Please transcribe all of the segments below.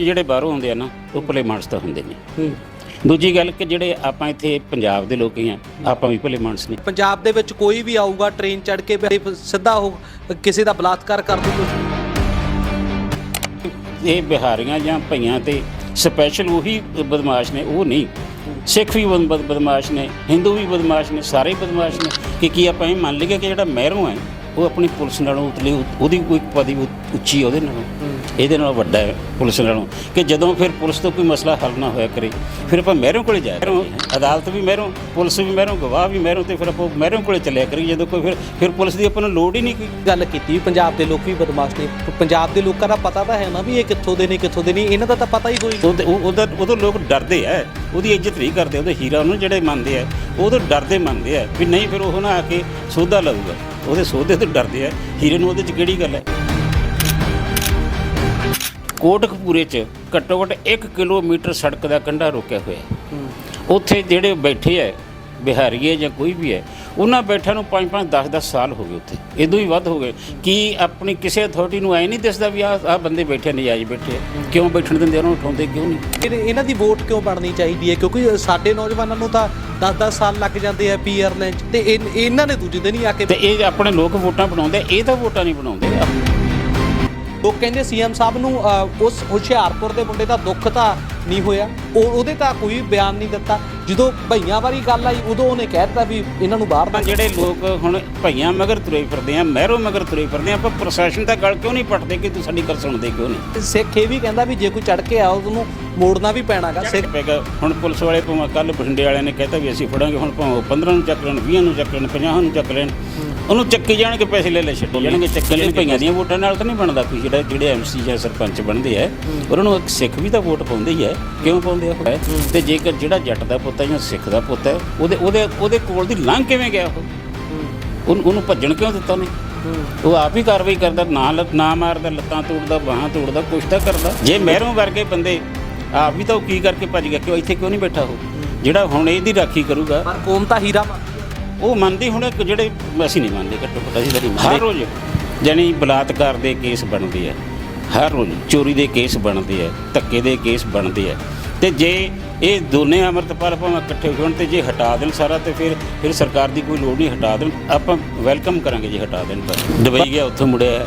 ਜਿਹੜੇ ਬਾਹਰੋਂ ਆਉਂਦੇ ਆ ਨਾ ਉਹ ਭਲੇ ਮਾਨਸ ਤਾਂ ਹੁੰਦੇ ਨੇ। ਦੂਜੀ ਗੱਲ ਕਿ ਜਿਹੜੇ ਆਪਾਂ ਇੱਥੇ ਪੰਜਾਬ ਦੇ ਲੋਕ ਹੀ ਆ ਆਪਾਂ ਵੀ ਭਲੇ ਮਾਨਸ ਨੇ। ਪੰਜਾਬ ਦੇ ਵਿੱਚ ਕੋਈ ਵੀ ਆਊਗਾ ਟ੍ਰੇਨ ਚੜ ਕੇ ਸਿੱਧਾ ਉਹ ਕਿਸੇ ਦਾ ਬਲਾਤਕਾਰ ਕਰ ਦੂਗਾ ਇਹ ਬਿਹਾਰੀਆਂ ਜਾਂ ਭਈਆਂ ਤੇ ਸਪੈਸ਼ਲ ਉਹੀ ਬਦਮਾਸ਼ ਨੇ ਉਹ ਨਹੀਂ। ਸਿੱਖ ਵੀ ਬਦ- ਬਦ- ਬਦਮਾਸ਼ ਨੇ ਹਿੰਦੂ ਵੀ ਬਦਮਾਸ਼ ਨੇ ਸਾਰੇ ਹੀ ਬਦਮਾਸ਼ ਨੇ। ਕਿ ਕੀ ਆਪਾਂ ਇਹ ਮੰਨ ਲਈਏ ਕਿ ਜਿਹੜਾ ਮਹਿਰੋਂ ਹੈ ਉਹ ਆਪਣੀ ਪੁਲਿਸ ਨਾਲੋਂ ਉਤਲੀ ਉਹਦੀ ਕੋਈ ਪਦਵੀ ਉ- ਉੱਚੀ ਉਹਦੇ ਨਾਲੋਂ। ਇਹਦੇ ਨਾਲੋਂ ਵੱਡਾ ਹੈ ਪੁਲਿਸ ਨਾਲੋਂ। ਕਿ ਜਦੋਂ ਫਿਰ ਪੁਲਿਸ ਤੋਂ ਕੋਈ ਮਸਲਾ ਹੱਲ ਨਾ ਹੋਇਆ ਕਰੇ ਫਿਰ ਆਪਾਂ ਮਹਿਰੋਂ ਕੋਲੇ ਜਾਇਆ ਮਹਿਰੋਂ ਅਦਾਲਤ ਵੀ ਮਹਿਰੋਂ ਪੁਲਿਸ ਵੀ ਮਹਿਰੋਂ ਗਵਾਹ ਵੀ ਮਹਿਰੋਂ ਤੇ ਫਿਰ ਆਪਾਂ ਮਹਿਰੋਂ ਕੋਲੇ ਚੱਲਿਆ ਕਰੀ ਜਦੋਂ ਕੋਈ ਫਿਰ ਫਿਰ ਪੁਲਿਸ ਦੀ ਆਪਾਂ ਨੂੰ ਲੋੜ ਹੀ ਨਹੀਂ ਕੋਈ। ਗੱਲ ਕੀਤੀ ਪੰਜਾਬ ਦੇ ਲੋਕ ਵੀ ਬਦਮਾਸ਼ ਨੇ। ਪੰਜਾਬ ਦੇ ਲੋਕਾਂ ਦਾ ਪਤਾ ਤਾਂ ਹੈ ਨਾ ਵੀ ਇਹ ਕਿੱਥੋਂ ਦੇ ਨੇ ਕਿੱਥੋਂ ਦੇ ਨਹੀਂ। ਇਹਨਾਂ ਦਾ ਤਾਂ ਪਤਾ ਹੀ ਕੋਈ ਨਹੀਂ। ਉਹਦੇ- ਉਹ ਉਹਦਾ ਉਦੋਂ ਲੋਕ ਡਰਦੇ ਆ। ਉਹਦੀ ਇੱਜ਼ਤ ਨਹੀਂ ਕਰਦੇ। ਉਹਦੇ ਹੀਰਾ ਨੂੰ ਜਿਹੜੇ ਮੰਨਦੇ ਆ ਉਹ ਤਾਂ ਡਰਦੇ ਮੰਨਦੇ ਆ ਵੀ ਨਹੀਂ ਫਿਰ ਉਹ ਨਾ ਆ ਕੇ ਸੋਧਾ ਲਊਗਾ। ਉਹਦੇ ਸੋਧੇ ਤੋਂ ਡਰਦੇ ਆ ਹੀਰੇ ਨੂੰ ਉਹਦੇ ਚ ਕਿਹੜੀ ਗੱਲ ਹੈ? ਕੋਟਕਪੂਰੇ ਚ ਘੱਟੋ ਘੱਟ 1 ਕਿਲੋਮੀਟਰ ਸੜਕ ਦਾ ਕੰਢਾ ਰੋਕਿਆ ਹੋਇਆ ਹੈ। ਉੱਥੇ ਜਿਹੜੇ ਬੈਠੇ ਐ ਬਿਹਾਰੀਏ ਜਾਂ ਕੋਈ ਵੀ ਹੈ ਉਹਨਾਂ ਬੈਠਿਆਂ ਨੂੰ 5 5 10 10 ਸਾਲ ਹੋ ਗਏ ਉੱਥੇ। ਇਦੋਂ ਹੀ ਵੱਧ ਹੋ ਗਏ। ਕੀ ਆਪਣੀ ਕਿਸੇ ਅਥਾਰਟੀ ਨੂੰ ਐ ਨਹੀਂ ਦਿਸਦਾ ਵੀ ਆ ਆ ਬੰਦੇ ਬੈਠੇ ਨਜਾਇਜ਼ ਬੈਠੇ ਕਿਉਂ ਬੈਠਣ ਦਿੰਦੇ ਉਹਨਾਂ ਨੂੰ ਉਠਾਉਂਦੇ ਕਿਉਂ ਨਹੀਂ? ਇਹ- ਇਹਨਾਂ ਦੀ ਵੋਟ ਕਿਉਂ ਬਣਨੀ ਚਾਹੀਦੀ ਹੈ? ਕਿਉਂਕਿ ਸਾਡੇ ਨੌਜਵਾਨਾਂ ਨੂੰ ਤਾਂ 10-10 ਸਾਲ ਲੱਗ ਜਾਂਦੇ ਆ ਪੀਆਰ ਲੈਣ 'ਚ। ਤੇ ਇਹ- ਇਹਨਾਂ ਨੇ ਦੂਜੇ ਦਿਨ ਹੀ ਆ ਕੇ ਤੇ ਇਹ ਆਪਣੇ ਲੋਕ ਵੋਟਾਂ ਬਣਾਉਂਦੇ ਆ, ਇਹ ਤਾਂ ਵੋਟਾਂ ਨਹੀਂ ਬਣਾਉਂਦੇ। ਲੋਕ ਕਹਿੰਦੇ ਸੀਐਮ ਸਾਹਿਬ ਨੂੰ ਉਸ ਹੁਸ਼ਿਆਰਪੁਰ ਦੇ ਮੁੰਡੇ ਦਾ ਦੁੱਖ ਤਾਂ ਨਹੀਂ ਹੋਇਆ। ਉਹ ਉਹਦੇ ਤਾਂ ਕੋਈ ਬਿਆਨ ਨਹੀਂ ਦਿੱਤਾ। ਜਦੋਂ ਭਈਆਂ ਵਾਲੀ ਗੱਲ ਆਈ ਉਦੋਂ ਉਹਨੇ ਕਹਿ ਦਿੱਤਾ ਵੀ ਇਹਨਾਂ ਨੂੰ ਬਾਹਰ ਆਪਾਂ ਜਿਹੜੇ ਲੋਕ ਹੁਣ ਭਈਆਂ ਮਗਰ ਤੁਰੇ ਫਿਰਦੇ ਆ ਮਹਿਰੋਂ ਮਗਰ ਤੁਰੇ ਫਿਰਦੇ ਆ ਆਪਾਂ ਪ੍ਰਸ਼ਾਸਨ ਦਾ ਗੱਲ ਕਿਉਂ ਨਹੀਂ ਪੱਟਦੇ ਕਿ ਤੂੰ ਸਾਡੀ ਗੱਲ ਸੁਣਦੇ ਕਿਉਂ ਨਹੀਂ? ਸਿੱਖ ਇਹ ਵੀ ਕਹਿੰਦਾ ਵੀ ਜੇ ਕੋਈ ਚੜ ਕੇ ਆ ਉਹਨੂੰ ਮੋੜਨਾ ਵੀ ਪੈਣਾਗਾ। ਸਿੱਖ ਪੈਗਾ ਹੁਣ ਪੁਲਿਸ ਵਾਲੇ ਭਾਵੇਂ ਕੱਲ ਬਠਿੰਡੇ ਵਾਲਿਆਂ ਨੇ ਕਹਿਤਾ ਵੀ ਅਸੀਂ ਫੜਾਂਗੇ ਹੁਣ ਭਾਵੇਂ ਉਹ 15 ਨੂੰ ਚੱਕ ਲੈਣ 20 ਨੂੰ ਚੱਕ ਲੈਣ 50 ਨੂੰ ਚੱਕ ਲੈਣ ਉਹਨੂੰ ਚੱਕੀ ਜਾਣਗੇ ਪੈਸੇ ਲੈ ਲੈ ਛੱਡ ਜਾਣਗੇ ਚੱਕੀ ਜਾਣਗੇ। ਭਈਆਂ ਦੀਆਂ ਵੋਟਾਂ ਨਾਲ ਤਾਂ ਨਹੀਂ ਬਣਦਾ ਕੋਈ ਜਿਹੜਾ ਜਿਹੜੇ ਐਮਸੀ ਜਾਂ ਸਰਪੰਚ ਬਣਦੇ ਆ ਉਹਨਾਂ ਨੂੰ ਇੱਕ ਸਿੱਖ ਵੀ ਤਾਂ ਵੋਟ ਪਾਉਂਦੇ ਹੀ ਹੈ ਕਿਉਂ ਪਾਉਂਦੇ ਆ ਤੇ ਜੇਕਰ ਜਿਹੜਾ ਜੱਟ ਦਾ ਪੁੱਤ ਹੈ ਜਾਂ ਸਿੱਖ ਦਾ ਪੁੱਤ ਹੈ ਉਹਦੇ ਉਹਦੇ ਉਹਦੇ ਕੋਲ ਦੀ ਲੰਘ ਕਿਵੇਂ ਗਿਆ ਉਹ? ਉਹਨੂੰ ਉਹਨੂੰ ਭੱਜਣ ਕਿਉਂ ਦਿੱਤਾ ਉਹਨੇ? ਉਹ ਆਪ ਹੀ ਕਾਰਵਾਈ ਕਰਦਾ ਨਾ ਨਾ ਮਾਰਦਾ ਲੱਤਾਂ ਤੋੜਦਾ ਬਾਹਾਂ ਤੋੜਦਾ ਕੁਛ ਤਾਂ ਕਰਦਾ। ਜੇ ਮਹਿਰੋਂ ਵਰਗੇ ਬੰਦੇ ਆਪ ਵੀ ਤਾਂ ਉਹ ਕੀ ਕਰਕੇ ਭੱਜ ਗਿਆ? ਕਿਉਂ ਇੱਥੇ ਕਿਉਂ ਨਹੀਂ ਬੈਠਾ ਉਹ? ਜਿਹੜਾ ਹੁਣ ਇਹਦੀ ਰਾਖੀ ਕਰੂਗਾ ਪਰ ਕੌਮ ਤਾਂ ਹੀਰਾ ਉਹ ਮੰਨਦੀ ਹੁਣ ਜਿਹੜੇ ਅਸੀਂ ਨਹੀਂ ਮੰਨਦੇ ਘੱਟੋ ਘੱਟ ਅਸੀਂ ਤਾਂ ਨਹੀਂ ਮੰਨਦੇ। ਹਰ ਰੋਜ਼। ਜਾਣੀ ਬਲਾਤਕਾਰ ਦੇ ਕੇਸ ਬਣਦੇ ਆ। ਹਰ ਰੋਜ਼ ਚੋਰੀ ਦੇ ਕੇਸ ਬਣਦੇ ਆ ਧੱਕੇ ਦੇ ਕੇਸ ਬਣਦੇ ਆ। ਤੇ ਜੇ ਇਹ ਦੋਨੇ ਅਮਰਤਪਾਲ ਭਾਵੇਂ ਇਕੱਠੇ ਹੋਣ ਤੇ ਜੇ ਹਟਾ ਦੇਣ ਸਾਰਾ ਤੇ ਫਿਰ ਫਿਰ ਸਰਕਾਰ ਦੀ ਕੋਈ ਲੋੜ ਨਹੀਂ ਹਟਾ ਦੇਣ। ਆਪਾਂ ਵੈਲਕਮ ਕਰਾਂਗੇ ਜੇ ਹਟਾ ਦੇਣ ਤਾਂ ਦੁਬਈ ਗਿਆ ਉੱਥੋਂ ਮੁੜਿਆ ਹੈ,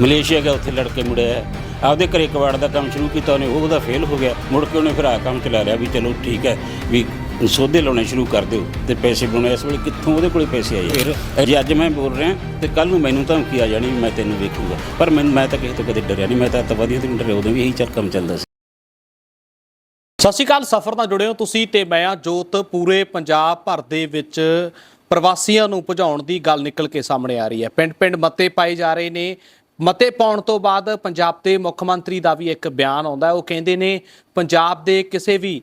ਮਲੇਸ਼ੀਆ ਗਿਆ ਉੱਥੇ ਲੜਕੇ ਮੁੜਿਆ। ਹੈ। ਆਪਦੇ ਘਰੇ ਕਵਾੜ ਦਾ ਕੰਮ ਸ਼ੁਰੂ ਕੀਤਾ ਉਹਨੇ ਉਹਦਾ ਫੇਲ ਹੋ ਗਿਆ। ਮੁੜ ਕੇ ਉਹਨੇ ਫਿਰ ਆ ਕੰਮ ਚਲਾ ਲਿਆ ਵੀ ਚਲੋ ਠੀਕ ਹੈ ਵੀ ਸੌਦੇ ਲਾਉਣੇ ਸ਼ੁਰੂ ਕਰ ਦਿਓ ਤੇ ਪੈਸੇ ਬਣਾਉਣੇ ਇਸ ਵੇਲੇ ਕਿੱਥੋਂ ਉਹਦੇ ਕੋਲੇ ਪੈਸੇ ਆਏ ਫਿਰ ਜੇ ਅੱਜ ਮੈਂ ਬੋਲ ਰਿਹਾ ਤੇ ਕੱਲ ਨੂੰ ਮੈਨੂੰ ਧਮਕੀ ਆ ਜਾਣੀ ਵੀ ਮੈਂ ਤੈਨੂੰ ਵੇਖੂਗਾ। ਪਰ ਮੈਨੂੰ ਮੈਂ ਤਾਂ ਕਿਸੇ ਤੋਂ ਕਦੇ ਡਰਿਆ ਨਹੀਂ ਮੈਂ ਤਾਂ ਤਵਾਦੀ ਤੋਂ ਡਰਿਆ ਉਦੋਂ ਵੀ ਇਹੀ ਚੱਲ ਕੰਮ ਚੱਲਦਾ ਸੀ। ਸਤਿ ਸ਼੍ਰੀ ਅਕਾਲ ਸਫਰ ਨਾਲ ਜੁੜੇ ਹੋ ਤੁਸੀਂ ਤੇ ਮੈਂ ਆ ਜੋਤ। ਪੂਰੇ ਪੰਜਾਬ ਭਰ ਦੇ ਵਿੱਚ ਪ੍ਰਵਾਸੀਆਂ ਨੂੰ ਭਜਾਉਣ ਦੀ ਗੱਲ ਨਿਕਲ ਕੇ ਸਾਹਮਣੇ ਆ ਰਹੀ ਹੈ। ਪਿੰਡ-ਪਿੰਡ ਮਤੇ ਪਾਏ ਜਾ ਰਹੇ ਨੇ। ਮਤੇ ਪਾਉਣ ਤੋਂ ਬਾਅਦ ਪੰਜਾਬ ਦੇ ਮੁੱਖ ਮੰਤਰੀ ਦਾ ਵੀ ਇੱਕ ਬਿਆਨ ਆਉਂਦਾ। ਉਹ ਕਹਿੰਦੇ ਨੇ ਪੰਜਾਬ ਦੇ ਕਿਸੇ ਵੀ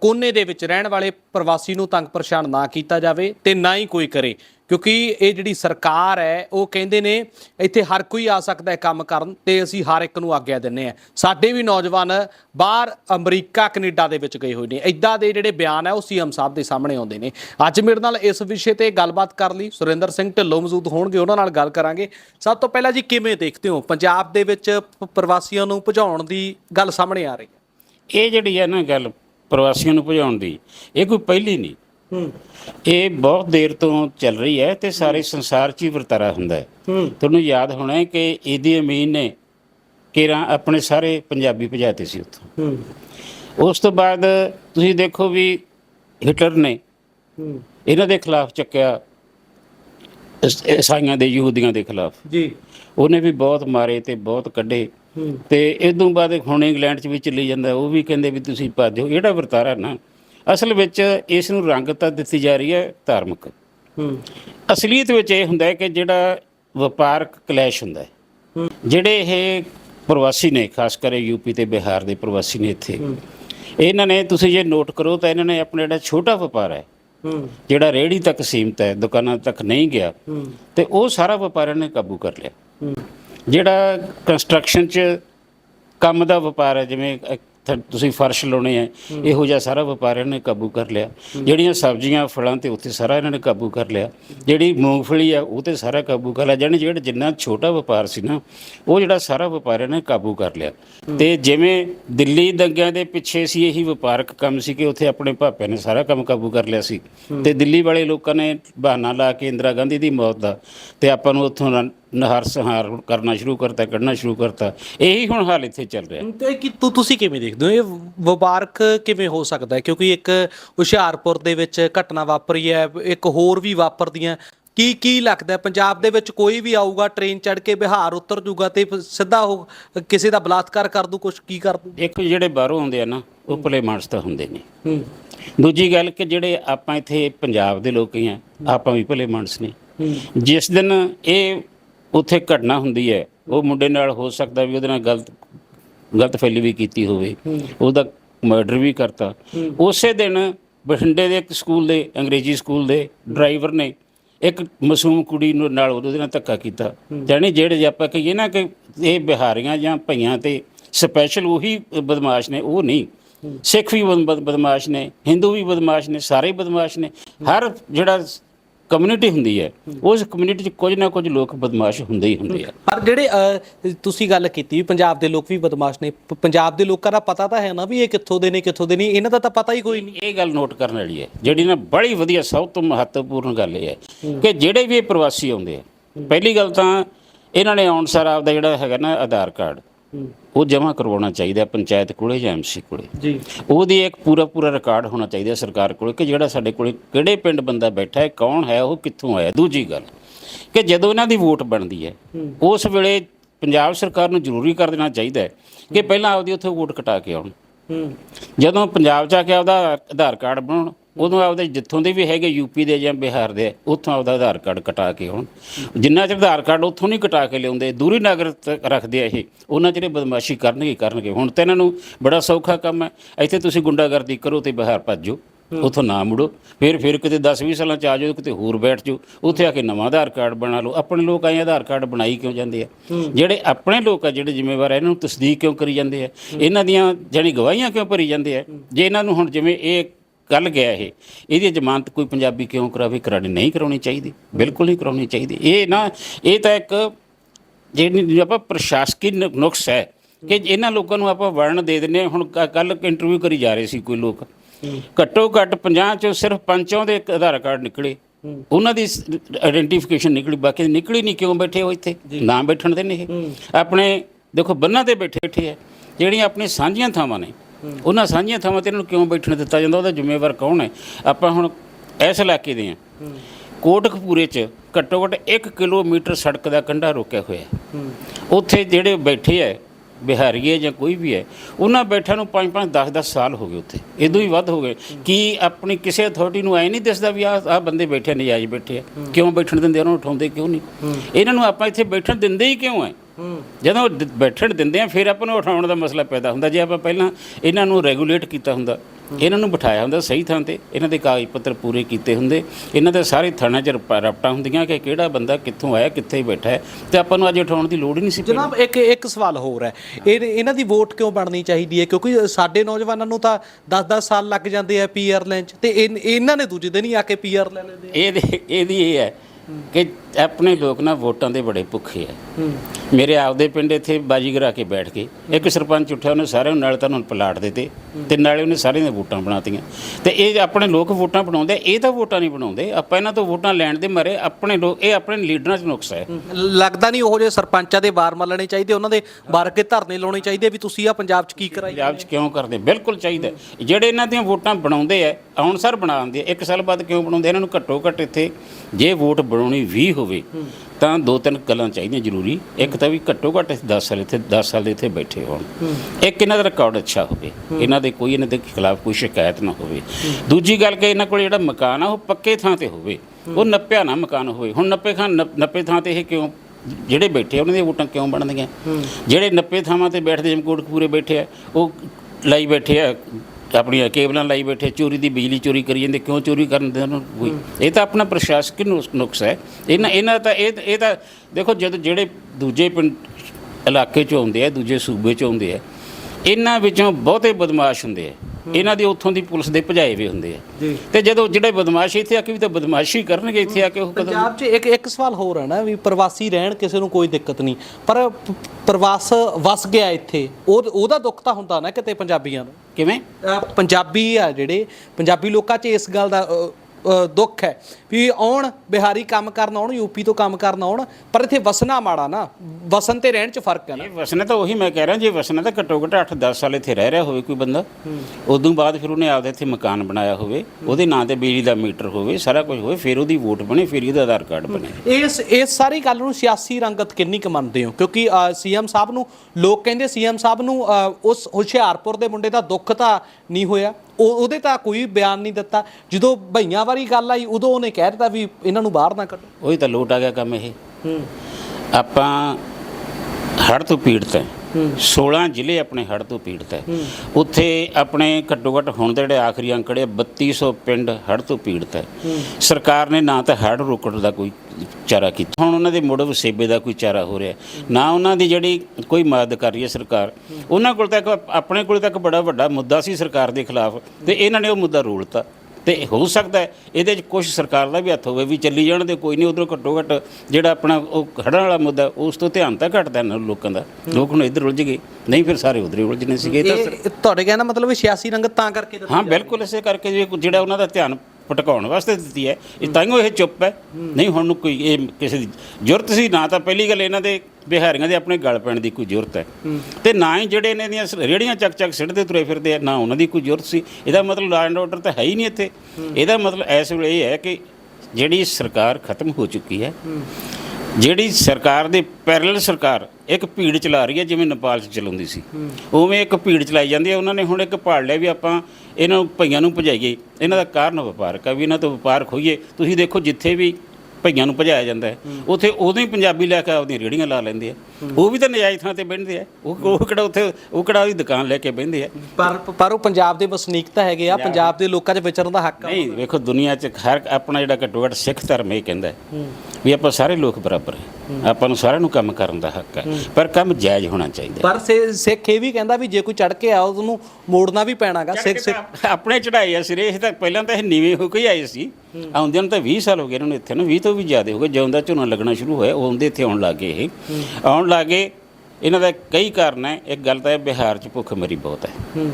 ਕੋਨੇ ਦੇ ਵਿੱਚ ਰਹਿਣ ਵਾਲੇ ਪ੍ਰਵਾਸੀ ਨੂੰ ਤੰਗ ਪਰੇਸ਼ਾਨ ਨਾ ਕੀਤਾ ਜਾਵੇ ਤੇ ਨਾ ਹੀ ਕੋਈ ਕਰੇ। ਕਿਉਂਕਿ ਇਹ ਜਿਹੜੀ ਸਰਕਾਰ ਹੈ, ਉਹ ਕਹਿੰਦੇ ਨੇ ਇੱਥੇ ਹਰ ਕੋਈ ਆ ਸਕਦਾ ਹੈ ਕੰਮ ਕਰਨ ਤੇ ਅਸੀਂ ਹਰ ਇੱਕ ਨੂੰ ਆਗਿਆ ਦਿੰਨੇ ਆ ਸਾਡੇ ਵੀ ਨੌਜਵਾਨ ਬਾਹਰ ਅਮਰੀਕਾ, ਕੈਨੇਡਾ ਦੇ ਵਿੱਚ ਗਏ ਹੋਏ ਨੇ। ਇਦਾਂ ਦੇ ਜਿਹੜੇ ਬਿਆਨ ਹੈ, ਉਹ ਸੀਐਮ ਸਾਹਿਬ ਦੇ ਸਾਹਮਣੇ ਆਉਂਦੇ ਨੇ। ਅੱਜ ਮੇਰੇ ਨਾਲ ਇਸ ਵਿਸ਼ੇ ਤੇ ਗੱਲਬਾਤ ਕਰ ਲਈ। ਸੁਰਿੰਦਰ ਸਿੰਘ ਢਿੱਲੋਂ ਮੌਜੂਦ ਹੋਣਗੇ, ਉਹਨਾਂ ਨਾਲ ਗੱਲ ਕਰਾਂਗੇ। ਸਭ ਤੋਂ ਪਹਿਲਾਂ ਜੀ, ਕਿਵੇਂ ਦੇਖਦੇ ਹੋ ਪੰਜਾਬ ਦੇ ਵਿੱਚ ਪ- ਪ੍ਰਵਾਸੀਆਂ ਨੂੰ ਭਜਾਉਣ ਦੀ ਗੱਲ ਸਾਹਮਣੇ ਆ ਰਹੀ ਹੈ? ਇਹ ਜਿਹੜੀ ਹੈ ਨਾ ਗੱਲ ਪ੍ਰਵਾਸੀਆਂ ਨੂੰ ਭਜਾਉਣ ਦੀ। ਇਹ ਕੋਈ ਪਹਿਲੀ ਨਹੀਂ। ਹੂੰ। ਇਹ ਬਹੁਤ ਦੇਰ ਤੋਂ ਚੱਲ ਰਹੀ ਹੈ ਤੇ ਸਾਰੇ ਸੰਸਾਰ 'ਚ ਹੀ ਵਰਤਾਰਾ ਹੁੰਦਾ ਹੈ। ਤੁਹਾਨੂੰ ਯਾਦ ਹੋਣਾ ਹੈ ਕਿ ਈਦੀ ਅਮੀਨ ਨੇ ਕੇਰਾਂ ਆਪਣੇ ਸਾਰੇ ਪੰਜਾਬੀ ਭਜਾਤੇ ਸੀ ਉੱਥੋਂ। ਹੂੰ। ਉਸ ਤੋਂ ਬਾਅਦ ਤੁਸੀਂ ਦੇਖੋ ਵੀ ਹਿਟਲਰ ਨੇ ਹੂੰ। ਇਹਨਾਂ ਦੇ ਖਿਲਾਫ ਚੱਕਿਆ ਇਸ- ਈਸਾਈਆਂ ਦੇ ਯਹੂਦੀਆਂ ਦੇ ਖਿਲਾਫ। ਜੀ। ਉਹਨੇ ਵੀ ਬਹੁਤ ਮਾਰੇ ਤੇ ਬਹੁਤ ਕੱਢੇ। ਤੇ ਤੋਂ ਬਾਅਦ ਹੁਣ ਇੰਗਲੈਂਡ 'ਚ ਵੀ ਚੱਲੀ ਜਾਂਦਾ ਉਹ ਵੀ ਕਹਿੰਦੇ ਵੀ ਤੁਸੀਂ ਭੱਜੋ ਜਿਹੜਾ ਵਰਤਾਰਾ ਨਾ। ਅਸਲ ਵਿੱਚ ਇਸ ਨੂੰ ਰੰਗਤਾ ਦਿੱਤੀ ਜਾ ਰਹੀ ਹੈ ਧਾਰਮਿਕ। ਹੂੰ। ਅਸਲੀਅਤ ਵਿੱਚ ਇਹ ਹੁੰਦਾ ਹੈ ਕਿ ਜਿਹੜਾ ਵਪਾਰਕ ਕਲੈਸ਼ ਹੁੰਦਾ ਹੈ। ਜਿਹੜੇ ਇਹ ਪ੍ਰਵਾਸੀ ਨੇ ਖਾਸ ਕਰ ਯੂਪੀ ਤੇ ਬਿਹਾਰ ਦੇ ਪ੍ਰਵਾਸੀ ਨੇ ਇੱਥੇ ਇਹਨਾਂ ਨੇ ਤੁਸੀਂ ਜੇ ਨੋਟ ਕਰੋ ਤਾਂ ਇਹਨਾਂ ਨੇ ਆਪਣਾ ਜਿਹੜਾ ਛੋਟਾ ਵਪਾਰ ਹੈ ਜਿਹੜਾ ਰੇਹੜੀ ਤੱਕ ਸੀਮਤ ਹੈ ਦੁਕਾਨਾਂ ਤੱਕ ਨਹੀਂ ਗਿਆ ਤੇ ਉਹ ਸਾਰਾ ਵਪਾਰ ਇਹਨੇ ਕਾਬੂ ਕਰ ਲਿਆ। ਜਿਹੜਾ ਕੰਸਟਰਕਸ਼ਨ 'ਚ ਕੰਮ ਦਾ ਵਪਾਰ ਹੈ ਜਿਵੇਂ ਤੁਸੀਂ ਫਰਸ਼ ਲਾਉਣੇ ਆ ਇਹੋ ਜਿਹਾ ਸਾਰਾ ਵਪਾਰ ਇਹਨਾਂ ਨੇ ਕਾਬੂ ਕਰ ਲਿਆ। ਜਿਹੜੀਆਂ ਸਬਜ਼ੀਆਂ ਫਲਾਂ ਤੇ ਉੱਥੇ ਸਾਰਾ ਇਹਨਾਂ ਨੇ ਕਾਬੂ ਕਰ ਲਿਆ। ਜਿਹੜੀ ਮੂੰਗਫਲੀ ਆ ਉਹ ਤੇ ਸਾਰਾ ਕਾਬੂ ਕਰ ਲਿਆ। ਜਾਣੀ ਜਿਹੜਾ ਜਿੰਨਾ ਛੋਟਾ ਵਪਾਰ ਸੀ ਨਾ ਉਹ ਜਿਹੜਾ ਸਾਰਾ ਵਪਾਰ ਇਹਨਾਂ ਨੇ ਕਾਬੂ ਕਰ ਲਿਆ। ਤੇ ਜਿਵੇਂ ਦਿੱਲੀ ਦੰਗਿਆਂ ਦੇ ਪਿੱਛੇ ਸੀ ਇਹੀ ਵਪਾਰਕ ਕੰਮ ਸੀ ਕਿ ਉੱਥੇ ਆਪਣੇ ਭਾਪਿਆਂ ਨੇ ਸਾਰਾ ਕੰਮ ਕਾਬੂ ਕਰ ਲਿਆ ਸੀ। ਤੇ ਦਿੱਲੀ ਵਾਲੇ ਲੋਕਾਂ ਨੇ ਬਹਾਨਾ ਲਾ ਕੇ ਇੰਦਰਾ ਗਾਂਧੀ ਦੀ ਮੌਤ ਦਾ ਤੇ ਆਪਾਂ ਨੂੰ ਉੱਥੋਂ ਨਹਰ ਸੰਹਾਰ ਕਰਨਾ ਸ਼ੁਰੂ ਕਰਤਾ ਕੱਢਣਾ ਸ਼ੁਰੂ ਕਰਤਾ। ਇਹੀ ਹੁਣ ਹਾਲ ਇੱਥੇ ਚੱਲ ਰਿਹਾ। ਤੇ ਕਿ ਤੁ- ਤੁਸੀਂ ਕਿਵੇਂ ਦੇਖਦੇ ਹੋ? ਇਹ ਵਪਾਰਕ ਕਿਵੇਂ ਹੋ ਸਕਦਾ ਹੈ? ਕਿਉਂਕਿ ਇੱਕ ਹੁਸ਼ਿਆਰਪੁਰ ਦੇ ਵਿੱਚ ਘਟਨਾ ਵਾਪਰੀ ਹੈ ਇੱਕ ਹੋਰ ਵੀ ਵਾਪਰਦੀਆਂ। ਕੀ ਕੀ ਲੱਗਦਾ ਹੈ? ਪੰਜਾਬ ਦੇ ਵਿੱਚ ਕੋਈ ਵੀ ਆਊਗਾ ਟ੍ਰੇਨ ਚੜ੍ਹ ਕੇ ਬਿਹਾਰ ਉਤਰ ਜੂਗਾ ਤੇ ਫਿਰ ਸਿੱਧਾ ਉਹ ਕਿਸੇ ਦਾ ਬਲਾਤਕਾਰ ਕਰ ਦੂ ਕੁਛ ਕੀ ਕਰ ਦੂ? ਇੱਕ ਜਿਹੜੇ ਬਾਹਰੋਂ ਆਉਂਦੇ ਆ ਨਾ ਉਹ ਭਲੇ ਮਾਨਸ ਤਾਂ ਹੁੰਦੇ ਨੇ। ਹੂੰ। ਦੂਜੀ ਗੱਲ ਕਿ ਜਿਹੜੇ ਆਪਾਂ ਇੱਥੇ ਪੰਜਾਬ ਦੇ ਲੋਕ ਹੀ ਆ ਆਪਾਂ ਵੀ ਭਲੇ ਮਾਨਸ ਨੇ। ਜਿਸ ਦਿਨ ਇਹ ਉੱਥੇ ਘਟਨਾ ਹੁੰਦੀ ਹੈ। ਉਹ ਮੁੰਡੇ ਨਾਲ ਹੋ ਸਕਦਾ ਵੀ ਉਹਦੇ ਨਾਲ ਗਲਤ ਗਲਤ ਫੈਲੀ ਵੀ ਕੀਤੀ ਹੋਵੇ। ਉਹਦਾ ਮਰਡਰ ਵੀ ਕਰਤਾ। ਉਸੇ ਦਿਨ ਬਠਿੰਡੇ ਦੇ ਇੱਕ ਸਕੂਲ ਦੇ, ਅੰਗਰੇਜ਼ੀ ਸਕੂਲ ਦੇ ਡਰਾਈਵਰ ਨੇ ਇੱਕ ਮਾਸੂਮ ਕੁੜੀ ਨੂੰ ਨਾਲ ਉਹਦੇ ਨਾਲ ਧੱਕਾ ਕੀਤਾ। ਜਾਣੀ ਜਿਹੜੇ ਜੇ ਆਪਾਂ ਕਹੀਏ ਨਾ ਕਿ ਇਹ ਬਿਹਾਰੀਆਂ ਜਾਂ ਭਈਆਂ ਤੇ ਸਪੈਸ਼ਲ ਉਹੀ ਬਦਮਾਸ਼ ਨੇ, ਉਹ ਨਹੀਂ। ਸਿੱਖ ਵੀ ਬਦ- ਬਦ- ਬਦਮਾਸ਼ ਨੇ, ਹਿੰਦੂ ਵੀ ਬਦਮਾਸ਼ ਨੇ, ਸਾਰੇ ਬਦਮਾਸ਼ ਨੇ। ਹਰ ਜਿਹੜਾ ਕਮਿਊਨਿਟੀ ਹੁੰਦੀ ਹੈ। ਉਸ ਕਮਿਊਨਿਟੀ 'ਚ ਕੁਝ ਨਾ ਕੁਝ ਲੋਕ ਬਦਮਾਸ਼ ਹੁੰਦੇ ਹੀ ਹੁੰਦੇ ਆ। ਪਰ ਜਿਹੜੇ ਅ, ਤੁਸੀਂ ਗੱਲ ਕੀਤੀ ਵੀ ਪੰਜਾਬ ਦੇ ਲੋਕ ਵੀ ਬਦਮਾਸ਼ ਨੇ ਪ- ਪੰਜਾਬ ਦੇ ਲੋਕਾਂ ਦਾ ਪਤਾ ਤਾਂ ਹੈ ਨਾ ਵੀ ਇਹ ਕਿੱਥੋਂ ਦੇ ਨੇ ਕਿੱਥੋਂ ਦੇ ਨਹੀਂ ਇਹਨਾਂ ਦਾ ਤਾਂ ਪਤਾ ਹੀ ਕੋਈ ਨਹੀਂ। ਇਹ ਗੱਲ ਨੋਟ ਕਰਨ ਵਾਲੀ ਹੈ। ਜਿਹੜੀ ਨਾ ਬੜੀ ਵਧੀਆ ਸਭ ਤੋਂ ਮਹੱਤਵਪੂਰਨ ਗੱਲ ਇਹ ਹੈ ਕਿ ਜਿਹੜੇ ਵੀ ਇਹ ਪ੍ਰਵਾਸੀ ਆਉਂਦੇ ਆ ਪਹਿਲੀ ਗੱਲ ਤਾਂ ਇਹਨਾਂ ਨੇ ਆਉਣ ਸਾਰ ਆਪਦਾ ਜਿਹੜਾ ਹੈਗਾ ਨਾ ਆਧਾਰ ਕਾਰਡ ਉਹ ਜਮ੍ਹਾਂ ਕਰਵਾਉਣਾ ਚਾਹੀਦਾ ਪੰਚਾਇਤ ਕੋਲੇ ਜਾਂ ਐਮਸੀ ਕੋਲੇ। ਜੀ। ਉਹਦੀ ਇੱਕ ਪੂਰਾ ਪੂਰਾ ਰਿਕਾਰਡ ਹੋਣਾ ਚਾਹੀਦਾ ਸਰਕਾਰ ਕੋਲੇ ਕਿ ਜਿਹੜਾ ਸਾਡੇ ਕੋਲੇ ਕਿਹੜੇ ਪਿੰਡ ਬੰਦਾ ਬੈਠਾ ਹੈ ਕੌਣ ਹੈ ਉਹ ਕਿੱਥੋਂ ਆਇਆ ਦੂਜੀ ਗੱਲ ਕਿ ਜਦੋਂ ਇਹਨਾਂ ਦੀ ਵੋਟ ਬਣਦੀ ਹੈ ਉਸ ਵੇਲੇ ਪੰਜਾਬ ਸਰਕਾਰ ਨੂੰ ਜ਼ਰੂਰੀ ਕਰ ਦੇਣਾ ਚਾਹੀਦਾ ਹੈ ਕਿ ਪਹਿਲਾਂ ਆਪਦੀ ਉੱਥੇ ਵੋਟ ਕਟਾ ਕੇ ਆਉਣ। ਜਦੋਂ ਪੰਜਾਬ 'ਚ ਆ ਕੇ ਆਪਦਾ ਆਧਾਰ ਕਾਰਡ ਬਣਾਉਣ ਉਦੋਂ ਆਪਦੇ ਜਿੱਥੋਂ ਦੇ ਵੀ ਹੈਗੇ ਯੂਪੀ ਦੇ ਜਾਂ ਬਿਹਾਰ ਦੇ ਉੱਥੋਂ ਆਪਦਾ ਆਧਾਰ ਕਾਰਡ ਕਟਾ ਕੇ ਆਉਣ ਜਿੰਨਾ ਚਿਰ ਆਧਾਰ ਕਾਰਡ ਉੱਥੋਂ ਨਹੀਂ ਕਟਾ ਕੇ ਲਿਆਉਂਦੇ ਦੂਰੀ ਨਾਗਰਿਕ ਰੱਖਦੇ ਆ ਇਹ ਉਹਨਾਂ ਜਿਹੜੇ ਬਦਮਾਸ਼ੀ ਕਰਨਗੇ ਕਰਨਗੇ। ਹੁਣ ਤਾਂ ਇਹਨਾਂ ਨੂੰ ਬੜਾ ਸੌਖਾ ਕੰਮ ਹੈ। ਇੱਥੇ ਤੁਸੀਂ ਗੁੰਡਾਗਰਦੀ ਕਰੋ ਤੇ ਬਿਹਾਰ ਭੱਜੋ ਉੱਥੋਂ ਨਾ ਮੁੜੋ। ਫਿਰ ਫਿਰ ਕਿਤੇ 10 20 ਸਾਲਾਂ ਚ ਆ ਜਾਓ ਕਿਤੇ ਹੋਰ ਬੈਠ ਜਾਓ। ਉੱਥੇ ਆ ਕੇ ਨਵਾਂ ਆਧਾਰ ਕਾਰਡ ਬਣਾ ਲਓ। ਆਪਣੇ ਲੋਕ ਆਏ ਆਧਾਰ ਕਾਰਡ ਬਣਾਈ ਕਿਉਂ ਜਾਂਦੇ ਆ? ਜਿਹੜੇ ਆਪਣੇ ਲੋਕ ਆ ਜਿਹੜੇ ਜ਼ਿੰਮੇਵਾਰ ਆ ਇਹਨਾਂ ਨੂੰ ਤਸਦੀਕ ਕਿਉਂ ਕਰੀ ਜਾਂਦੇ ਆ? ਇਹਨਾਂ ਦੀਆਂ ਜਿਹੜੀ ਗਵਾਹੀਆਂ ਕਿਉਂ ਭਰੀ ਜਾਂਦੇ ਆ? ਜੇ ਇਹਨਾਂ ਨੂੰ ਹੁਣ ਜਿਵੇਂ ਇਹ ਕੱਲ ਗਿਆ ਇਹ ਇਹਦੀ ਜ਼ਮਾਨਤ ਕੋਈ ਪੰਜਾਬੀ ਕਿਉਂ ਕਰਾਵੇ? ਕਰਾਣੀ ਨਹੀਂ ਕਰਾਉਣੀ ਚਾਹੀਦੀ। ਬਿਲਕੁਲ ਨਹੀਂ ਕਰਾਉਣੀ ਚਾਹੀਦੀ। ਇਹ ਨਾ ਇਹ ਤਾਂ ਇੱਕ ਜਿਹੜੀ ਆਪਾਂ ਪ੍ਰਸ਼ਾਸਕੀ ਨੁਕਸ ਹੈ ਕਿ ਇਹਨਾਂ ਲੋਕਾਂ ਨੂੰ ਆਪਾਂ ਵਰਣ ਦੇ ਹਾਂ। ਹੁਣ ਕੱਲ ਇੰਟਰਵਿਊ ਕਰੀ ਜਾ ਰਹੇ ਸੀ ਕੋਈ ਲੋਕ। ਘੱਟੋ ਘੱਟ 50 ਚੋਂ ਸਿਰਫ ਪੰਚੋਂ ਦੇ ਇੱਕ ਆਧਾਰ ਕਾਰਡ ਨਿਕਲੇ। ਉਹਨਾਂ ਦੀ ਆਇਡੈਂਟੀਫਿਕੇਸ਼ਨ ਨਿਕਲੀ। ਬਾਕੀ ਨਿਕਲੀ ਨਹੀਂ ਕਿਉਂ ਬੈਠੇ ਹੋ ਇੱਥੇ? ਨਾ ਬੈਠਣ ਦੇ ਨੇ ਇਹ। ਆਪਣੇ ਦੇਖੋ ਬੰਨਾਂ ਤੇ ਬੈਠੇ ਬੈਠੇ ਹੈ। ਜਿਹੜੀਆਂ ਆਪਣੀ ਸਾਂਝੀਆਂ ਥਾਵਾਂ ਨੇ। ਉਹਨਾਂ ਸਾਂਝੀਆਂ ਥਾਵਾਂ ਤੇ ਇਹਨਾਂ ਨੂੰ ਕਿਉਂ ਬੈਠਣ ਦਿੱਤਾ ਜਾਂਦਾ? ਉਹਦਾ ਜ਼ਿੰਮੇਵਾਰ ਕੌਣ ਹੈ? ਆਪਾਂ ਹੁਣ ਇਸ ਇਲਾਕੇ ਦੇ ਹਾਂ। ਕੋਟਕਪੂਰੇ ਚ ਘੱਟੋ ਘੱਟ 1 ਕਿਲੋਮੀਟਰ ਸੜਕ ਦਾ ਕੰਢਾ ਰੋਕਿਆ ਹੋਇਆ ਉੱਥੇ ਜਿਹੜੇ ਬੈਠੇ ਹੈ ਬਿਹਾਰੀਏ ਜਾਂ ਕੋਈ ਵੀ ਹੈ ਉਹਨਾਂ ਬੈਠਿਆਂ ਨੂੰ 5 5 10 10 ਸਾਲ ਹੋ ਗਏ ਉੱਥੇ। ਇਦੋਂ ਹੀ ਵੱਧ ਹੋ ਗਏ। ਕੀ ਆਪਣੀ ਕਿਸੇ ਅਥਾਰਟੀ ਨੂੰ ਐ ਨਹੀਂ ਦਿਸਦਾ ਵੀ ਆਹ ਆਹ ਬੰਦੇ ਬੈਠੇ ਆ, ਨਜਾਇਜ਼ ਬੈਠੇ ਆ? ਕਿਉਂ ਬੈਠਣ ਦਿੰਦੇ ਆ, ਉਹਨਾਂ ਨੂੰ ਉਠਾਉਂਦੇ ਕਿਉਂ ਨਹੀਂ? ਇਹਨਾਂ ਨੂੰ ਆਪਾਂ ਇੱਥੇ ਬੈਠਣ ਦਿੰਦੇ ਹੀ ਕਿਉਂ ਹੈ ਜਦੋਂ ਦ- ਬੈਠਣ ਦਿੰਦੇ ਆ ਫਿਰ ਆਪਾਂ ਨੂੰ ਉਠਾਉਣ ਦਾ ਮਸਲਾ ਪੈਦਾ ਹੁੰਦਾ। ਜੇ ਆਪਾਂ ਪਹਿਲਾਂ ਇਹਨਾਂ ਨੂੰ ਰੈਗੂਲੇਟ ਕੀਤਾ ਹੁੰਦਾ ਇਹਨਾਂ ਨੂੰ ਬਿਠਾਇਆ ਹੁੰਦਾ ਸਹੀ ਥਾਂ ਤੇ ਇਹਨਾਂ ਦੇ ਕਾਗਜ਼ ਪੱਤਰ ਪੂਰੇ ਕੀਤੇ ਹੁੰਦੇ ਇਹਨਾਂ ਦੇ ਸਾਰੇ ਥਾਣਿਆਂ 'ਚ ਰਪ- ਰਪਟਾਂ ਹੁੰਦੀਆਂ ਕਿ ਕਿਹੜਾ ਬੰਦਾ ਕਿੱਥੋਂ ਆਇਆ ਕਿੱਥੇ ਬੈਠਾ ਹੈ ਤੇ ਆਪਾਂ ਨੂੰ ਅੱਜ ਉਠਾਉਣ ਦੀ ਲੋੜ ਹੀ ਨਹੀਂ ਸੀ ਪੈਣੀ। ਜਨਾਬ ਇੱਕ ਇੱਕ ਸਵਾਲ ਹੋਰ ਹੈ। ਇਹ ਇਹਨਾਂ ਦੀ ਵੋਟ ਕਿਉਂ ਬਣਨੀ ਚਾਹੀਦੀ ਹੈ? ਕਿਉਂਕਿ ਸਾਡੇ ਨੌਜਵਾਨਾਂ ਨੂੰ ਤਾਂ 10-10 ਸਾਲ ਲੱਗ ਜਾਂਦੇ ਆ ਪੀਆਰ ਲੈਣ ਚ ਤੇ ਇਨ- ਇਹਨਾਂ ਨੇ ਦੂਜੇ ਦਿਨ ਹੀ ਆ ਕੇ ਪੀਆਰ ਲੈ ਲੈਂਦੇ ਆ। ਇਹਦੇ ਇਹਦੀ ਇਹ ਹੈ ਕਿ ਆਪਣੇ ਲੋਕ ਨਾ ਵੋਟਾਂ ਦੇ ਬੜੇ ਭੁੱਖੇ ਆ। ਮੇਰੇ ਆਪਦੇ ਪਿੰਡ ਇੱਥੇ ਬਾਜੀ ਕਰਾ ਕੇ ਬੈਠ ਕੇ ਇੱਕ ਸਰਪੰਚ ਉੱਠਿਆ ਉਹਨੇ ਸਾਰਿਆਂ ਨੂੰ ਨਾਲ ਤਾਂ ਉਹਨੂੰ ਪਲਾਟ ਦਿੱਤੇ ਤੇ ਨਾਲੇ ਉਹਨੇ ਸਾਰਿਆਂ ਦੀਆਂ ਵੋਟਾਂ ਬਣਾਤੀਆਂ। ਤੇ ਇਹ ਆਪਣੇ ਲੋਕ ਵੋਟਾਂ ਬਣਾਉਂਦੇ ਇਹ ਤਾਂ ਵੋਟਾਂ ਨਹੀਂ ਬਣਾਉਂਦੇ। ਆਪਾਂ ਇਹਨਾਂ ਤੋਂ ਵੋਟਾਂ ਲੈਣ ਦੇ ਮਰੇ ਆਪਣੇ ਲੋਕ ਇਹ ਆਪਣੇ ਲੀਡਰਾਂ 'ਚ ਨੁਕਸ ਹੈ। ਲੱਗਦਾ ਨਹੀਂ ਉਹੋ ਜਿਹੇ ਸਰਪੰਚਾਂ ਦੇ ਵਾਰ ਮੱਲਣੇ ਚਾਹੀਦੇ ਉਹਨਾਂ ਦੇ ਵਾਰ ਕੇ ਧਰਨੇ ਲਾਉਣੇ ਚਾਹੀਦੇ ਵੀ ਤੁਸੀਂ ਆ ਪੰਜਾਬ 'ਚ ਕੀ ਕਰਾਈ ਪੰਜਾਬ 'ਚ ਕਿਉਂ ਕਰਦੇ? ਬਿਲਕੁਲ ਚਾਹੀਦਾ। ਜਿਹੜੇ ਇਹਨਾਂ ਦੀਆਂ ਵੋਟਾਂ ਬਣਾਉਂਦੇ ਆ ਆਉਣ ਸਰ ਬਣਾਉਂਦੇ ਇੱਕ ਸਾਲ ਬਾਅਦ ਕਿਉਂ ਬਣਾਉਂਦੇ? ਇਹਨਾਂ ਨੂੰ ਘੱਟੋ ਘੱਟ ਇੱਥੇ ਜੇ ਵੋਟ ਬਣਾਉਣੀ ਵੀ ਹੋਵੇ ਤਾਂ ਦੋ ਤਿੰਨ ਗੱਲਾਂ ਚਾਹੀਦੀਆਂ ਜ਼ਰੂਰੀ। ਇੱਕ ਤਾਂ ਵੀ ਘੱਟੋ ਘੱਟ 10 ਸਾਲ ਇੱਥੇ 10 ਸਾਲ ਦੇ ਇੱਥੇ ਬੈਠੇ ਹੋਣ। ਇੱਕ ਇਹਨਾਂ ਦਾ ਰਿਕਾਰਡ ਅੱਛਾ ਹੋਵੇ। ਇਹਨਾਂ ਦੇ ਕੋਈ ਇਹਨਾਂ ਦੇ ਖਿਲਾਫ ਕੋਈ ਸ਼ਿਕਾਇਤ ਨਾ ਹੋਵੇ। ਦੂਜੀ ਗੱਲ ਕਿ ਇਹਨਾਂ ਕੋਲ ਜਿਹੜਾ ਮਕਾਨ ਆ ਉਹ ਪੱਕੇ ਥਾਂ ਤੇ ਹੋਵੇ। ਉਹ ਨੱਪਿਆ ਨਾ ਮਕਾਨ ਹੋਵੇ। ਹੁਣ ਨੱਪੇ ਖਾਂ ਨੱਪੇ ਥਾਂ ਤੇ ਇਹ ਕਿਉਂ ਜਿਹੜੇ ਬੈਠੇ ਆ, ਉਹਨਾਂ ਦੀਆਂ ਵੋਟਾਂ ਕਿਉਂ ਬਣਦੀਆਂ ਜਿਹੜੇ ਨੱਪੇ ਥਾਵਾਂ ਤੇ ਬੈਠਦੇ ਜਿਵੇਂ ਪੂਰੇ ਬੈਠੇ ਆ ਉਹ ਲਾਈ ਬੈਠੇ ਆ ਆਪਣੀਆਂ ਕੇਬਲਾਂ ਲਾਈ ਬੈਠੇ ਚੋਰੀ ਦੀ ਬਿਜਲੀ ਚੋਰੀ ਕਰੀ ਜਾਂਦੇ ਕਿਉਂ ਚੋਰੀ ਕਰਨ ਦੇ ਉਹਨਾਂ ਨੂੰ ਕੋਈ ਇਹ ਤਾਂ ਆਪਣਾ ਪ੍ਰਸ਼ਾਸਕੀ ਨੁਕਸ ਨੁਕਸ ਹੈ। ਇਹਨਾਂ ਇਹਨਾਂ ਤਾਂ ਇਹ ਇਹ ਤਾਂ ਦੇਖੋ ਜਦੋਂ ਜਿਹੜੇ ਦੂਜੇ ਪਿੰਡ ਇਲਾਕੇ ਚ ਆਉਂਦੇ ਆ ਦੂਜੇ ਸੂਬੇ ਚ ਆਉਂਦੇ ਆ ਇਹਨਾਂ ਵਿੱਚੋਂ ਬਹੁਤੇ ਬਦਮਾਸ਼ ਹੁੰਦੇ ਆ। ਇਹਨਾਂ ਦੇ ਉੱਥੋਂ ਦੀ ਪੁਲਿਸ ਦੇ ਭਜਾਏ ਵੀ ਹੁੰਦੇ ਆ। ਤੇ ਜਦੋਂ ਜਿਹੜੇ ਬਦਮਾਸ਼ ਇੱਥੇ ਆ ਕੇ ਵੀ ਤਾਂ ਬਦਮਾਸ਼ੀ ਕਰਨਗੇ ਇੱਥੇ ਆ ਕੇ ਉਹ ਪੰਜਾਬ 'ਚ ਇੱਕ ਇੱਕ ਸਵਾਲ ਹੋਰ ਹੈ ਨਾ ਵੀ ਪ੍ਰਵਾਸੀ ਰਹਿਣ ਕਿਸੇ ਨੂੰ ਕੋਈ ਦਿੱਕਤ ਨਹੀਂ। ਪਰ ਪ੍ਰਵਾਸ ਵਸ ਗਿਆ ਇੱਥੇ ਉਹ ਉਹਦਾ ਦੁੱਖ ਤਾਂ ਹੁੰਦਾ ਨਾ ਕਿਤੇ ਪੰਜਾਬੀਆਂ ਨੂੰ। ਕਿਵੇਂ? ਪੰਜਾਬੀ ਆ ਜਿਹੜੇ ਪੰਜਾਬੀ ਲੋਕਾਂ 'ਚ ਇਸ ਗੱਲ ਦਾ ਦੁੱਖ ਹੈ। ਵੀ ਆਉਣ ਬਿਹਾਰੀ ਕੰਮ ਕਰਨ ਆਉਣ ਯੂਪੀ ਤੋਂ ਕੰਮ ਕਰਨ ਆਉਣ ਪਰ ਇੱਥੇ ਵਸਣਾ ਮਾੜਾ ਨਾ। ਵਸਣ ਤੇ ਰਹਿਣ 'ਚ ਫ਼ਰਕ ਹੈ ਨਾ। ਇਹ ਵਸਣਾ ਤਾਂ ਉਹੀ ਮੈਂ ਕਹਿ ਰਿਹਾ ਜੇ ਵਸਣਾ ਤਾਂ ਘੱਟੋ ਘੱਟ 8-10 ਸਾਲ ਇੱਥੇ ਰਹਿ ਰਿਹਾ ਹੋਵੇ ਕੋਈ ਬੰਦਾ। ਉਦੋਂ ਬਾਅਦ ਫਿਰ ਉਹਨੇ ਆਪਦੇ ਇੱਥੇ ਮਕਾਨ ਬਣਾਇਆ ਹੋਵੇ ਉਹਦੇ ਨਾਂ ਤੇ ਬਿਜਲੀ ਦਾ ਮੀਟਰ ਹੋਵੇ ਸਾਰਾ ਕੁਝ ਹੋਵੇ ਫਿਰ ਉਹਦੀ ਵੋਟ ਬਣੇ ਫਿਰ ਇਹਦਾ ਆਧਾਰ ਕਾਰਡ ਬਣੇ। ਇਸ ਇਸ ਸਾਰੀ ਗੱਲ ਨੂੰ ਸਿਆਸੀ ਰੰਗਤ ਕਿੰਨੀ ਕੁ ਮੰਨਦੇ ਹੋ? ਕਿਉਂਕਿ ਸੀਐਮ ਸਾਹਿਬ ਨੂੰ ਲੋਕ ਕਹਿੰਦੇ ਸੀਐਮ ਸਾਹਿਬ ਨੂੰ ਉਸ ਹੁਸ਼ਿਆਰਪੁਰ ਦੇ ਮੁੰਡੇ ਦਾ ਦੁੱਖ ਤਾਂ ਨਹੀਂ ਹੋਇਆ। ਉਹ ਉਹਦੇ ਤਾਂ ਕੋਈ ਬਿਆਨ ਨਹੀਂ ਦਿੱਤਾ। ਜਦੋਂ ਭਈਆਂ ਵਾਲੀ ਗੱਲ ਆਈ ਉਦੋਂ ਉਹਨੇ ਕਹਿ ਦਿੱਤਾ ਵੀ ਇਹਨਾਂ ਨੂੰ ਬਾਹਰ ਨਾ ਕੱਢੋ। ਉਹੀ ਤਾਂ ਲੋਟ ਆ ਗਿਆ ਕੰਮ ਇਹ। ਹੂੰ। ਆਪਾਂ ਹੜ੍ਹ ਤੋਂ ਪੀੜਤ ਹੈ। 16 ਜ਼ਿਲ੍ਹੇ ਆਪਣੇ ਹੜ੍ਹ ਤੋਂ ਪੀੜਤ ਹੈ। ਉੱਥੇ ਆਪਣੇ ਘੱਟੋ ਘੱਟ ਹੁਣ ਦੇ ਜਿਹੜੇ ਆਖਰੀ ਅੰਕੜੇ ਆ, 3200 ਪਿੰਡ ਹੜ੍ਹ ਤੋਂ ਪੀੜਤ ਹੈ। ਸਰਕਾਰ ਨੇ ਨਾ ਤਾਂ ਹੜ੍ਹ ਰੋਕਣ ਦਾ ਕੋਈ ਚਾਰਾ ਕੀਤਾ ਹੁਣ ਉਹਨਾਂ ਦੇ ਮੁੜ ਵਸੇਬੇ ਦਾ ਕੋਈ ਚਾਰਾ ਹੋ ਰਿਹਾ। ਨਾ ਉਹਨਾਂ ਦੀ ਜਿਹੜੀ ਕੋਈ ਮਦਦ ਕਰ ਰਹੀ ਹੈ ਸਰਕਾਰ ਉਹਨਾਂ ਕੋਲ ਤਾਂ ਆਪਣੇ ਕੋਲ ਤਾਂ ਇੱਕ ਬੜਾ ਵੱਡਾ ਮੁੱਦਾ ਸੀ ਸਰਕਾਰ ਦੇ ਖਿਲਾਫ ਤੇ ਇਹਨਾਂ ਨੇ ਉਹ ਮੁੱਦਾ ਰੋਲਤਾ ਤੇ ਹੋ ਸਕਦਾ ਹੈ ਇਹਦੇ 'ਚ ਕੁਝ ਸਰਕਾਰ ਦਾ ਵੀ ਹੱਥ ਹੋਵੇ ਵੀ ਚੱਲੀ ਜਾਣ ਦੇ ਕੋਈ ਨਹੀਂ ਉਧਰੋਂ ਘੱਟੋ ਘੱਟ ਜਿਹੜਾ ਆਪਣਾ ਉਹ ਖੜਨ ਵਾਲਾ ਮੁੱਦਾ ਉਸ ਤੋਂ ਧਿਆਨ ਤਾਂ ਘਟਦਾ ਨਾ ਲੋਕਾਂ ਦਾ। ਲੋਕ ਹੁਣ ਇੱਧਰ ਉਲਝ ਗਏ ਨਹੀਂ ਫਿਰ ਸਾਰੇ ਉਧਰ ਹੀ ਉਲਝਣੇ ਸੀਗੇ ਤਾਂ ਤੁਹਾਡੇ ਕਹਿਣ ਮਤਲਬ ਸਿਆਸੀ ਰੰਗਤ ਤਾਂ ਕਰਕੇ ਹਾਂ ਬਿਲਕੁਲ ਇਸੇ ਕਰਕੇ ਜਿਹੜਾ ਉਹਨਾਂ ਦਾ ਧਿਆਨ ਭਟਕਾਉਣ ਵਾਸਤੇ ਦਿੱਤੀ ਹੈ। ਇਹ ਤਾਈਓ ਇਹ ਚੁੱਪ ਹੈ। ਨਹੀਂ ਹੁਣ ਨੂੰ ਕੋਈ ਇਹ ਕਿਸੇ ਦੀ ਜ਼ਰੂਰਤ ਸੀ ਨਾ ਤਾਂ ਪਹਿਲੀ ਗੱਲ ਇਹਨਾਂ ਦੇ ਬਿਹਾਰੀਆਂ ਦੇ ਆਪਣੇ ਗਲ ਪੈਣ ਦੀ ਕੋਈ ਜ਼ਰੂਰਤ ਹੈ। ਤੇ ਨਾ ਹੀ ਜਿਹੜੇ ਇਹਨਾਂ ਦੀਆਂ ਰੇਹੜੀਆਂ ਚੱਕ ਚੱਕ ਸਿੱਟਦੇ ਤੁਰੇ ਫਿਰਦੇ ਆ ਨਾ ਉਹਨਾਂ ਦੀ ਕੋਈ ਜ਼ਰੂਰਤ ਸੀ। ਇਹਦਾ ਮਤਲਬ ਲਾਅ ਐਂਡ ਆਰਡਰ ਤਾਂ ਹੈ ਹੀ ਨਹੀਂ ਇੱਥੇ। ਇਹਦਾ ਮਤਲਬ ਇਸ ਵੇਲੇ ਇਹ ਹੈ ਕਿ ਜਿਹੜੀ ਸਰਕਾਰ ਖਤਮ ਹੋ ਚੁੱਕੀ ਹੈ। ਜਿਹੜੀ ਸਰਕਾਰ ਦੇ ਪੈਰਲਲ ਸਰਕਾਰ ਇੱਕ ਭੀੜ ਚਲਾ ਰਹੀ ਹੈ, ਜਿਵੇਂ ਨੇਪਾਲ 'ਚ ਚਲਾਉਂਦੀ ਸੀ। ਉਵੇਂ ਇੱਕ ਭੀੜ ਚਲਾਈ ਜਾਂਦੀ ਹੈ। ਉਹਨਾਂ ਨੇ ਹੁਣ ਇੱਕ ਭਾੜ ਲਿਆ ਵੀ ਆਪਾਂ ਇਹਨਾਂ ਨੂੰ ਭਈਆਂ ਨੂੰ ਭਜਾਈਏ। ਇਹਨਾਂ ਦਾ ਕਾਰਨ ਵਪਾਰਕ ਹੈ ਵੀ ਇਹਨਾਂ ਤੋਂ ਵਪਾਰ ਖੋਈਏ ਤੁਸੀਂ ਦੇਖੋ ਜਿੱਥੇ ਵੀ ਭਈਆਂ ਨੂੰ ਭਜਾਇਆ ਜਾਂਦਾ ਹੈ। ਉੱਥੇ ਉਦੋਂ ਹੀ ਪੰਜਾਬੀ ਲੈ ਕੇ ਆਪਦੀਆਂ ਰੇੜੀਆਂ ਲਾ ਲੈਂਦੇ ਆ। ਉਹ ਵੀ ਤਾਂ ਨਜਾਇਜ਼ ਥਾਂ ਤੇ ਬਹਿੰਦੇ ਆ। ਉਹ ਉਹ ਕਿਹੜਾ ਉੱਥੇ ਉਹ ਕਿਹੜਾ ਉਹਦੀ ਦੁਕਾਨ ਲੈ ਕੇ ਬਹਿੰਦੇ ਆ। ਪਰ ਪਰ ਉਹ ਪੰਜਾਬ ਦੇ ਵਸਨੀਕ ਤਾਂ ਹੈਗੇ ਆ ਪੰਜਾਬ ਦੇ ਲੋਕਾਂ 'ਚ ਵਿਚਰਨ ਦਾ ਹੱਕ ਆ। ਨਹੀਂ ਵੇਖੋ ਦੁਨੀਆ 'ਚ ਹਰ ਆਪਣਾ ਜਿਹੜਾ ਘੱਟੋ ਘੱਟ ਸਿੱਖ ਧਰਮ ਇਹ ਕਹਿੰਦਾ ਵੀ ਆਪਾਂ ਸਾਰੇ ਲੋਕ ਬਰਾਬਰ ਹੈ। ਆਪਾਂ ਨੂੰ ਸਾਰਿਆਂ ਨੂੰ ਕੰਮ ਕਰਨ ਦਾ ਹੱਕ ਹੈ। ਪਰ ਕੰਮ ਜਾਇਜ਼ ਹੋਣਾ ਚਾਹੀਦਾ ਪਰ ਸੇ- ਸਿੱਖ ਇਹ ਵੀ ਕਹਿੰਦਾ ਵੀ ਜੇ ਕੋਈ ਚੜ ਕੇ ਆ ਉਹਨੂੰ ਮੋੜਨਾ ਵੀ ਪੈਣਾਗਾ। ਸਿੱਖ ਸਿੱਖ ਆਪਣੇ ਚੜਾਈ ਆ ਸਿਰੇ ਇਹ ਤਾਂ ਪਹਿਲਾਂ ਤਾਂ ਇਹ ਨੀਵੇਂ ਹੋ ਕੇ ਹੀ ਆਏ ਸੀ। ਆਉਂਦਿਆਂ ਨੂੰ ਤਾਂ 20 ਸਾਲ ਹੋ ਗਏ ਇਹਨਾਂ ਨੂੰ ਇੱਥੇ ਨੂੰ 20 ਤੋਂ ਵੀ ਜ਼ਿਆਦਾ ਹੋ ਗਏ। ਜਦੋਂ ਦਾ ਝੋਨਾ ਲੱਗਣਾ ਸ਼ੁਰੂ ਹੋਇਆ ਉਹ ਆਉਂਦੇ ਇੱਥੇ ਆਉਣ ਲੱਗੇ ਇਹ। ਆਉਣ ਲੱਗੇ ਇਹਨਾਂ ਦਾ ਕਈ ਕਾਰਨ ਹੈ। ਇੱਕ ਗੱਲ ਤਾਂ ਇਹ ਬਿਹਾਰ 'ਚ ਭੁੱਖਮਰੀ ਬਹੁਤ ਹੈ। ਹੂੰ।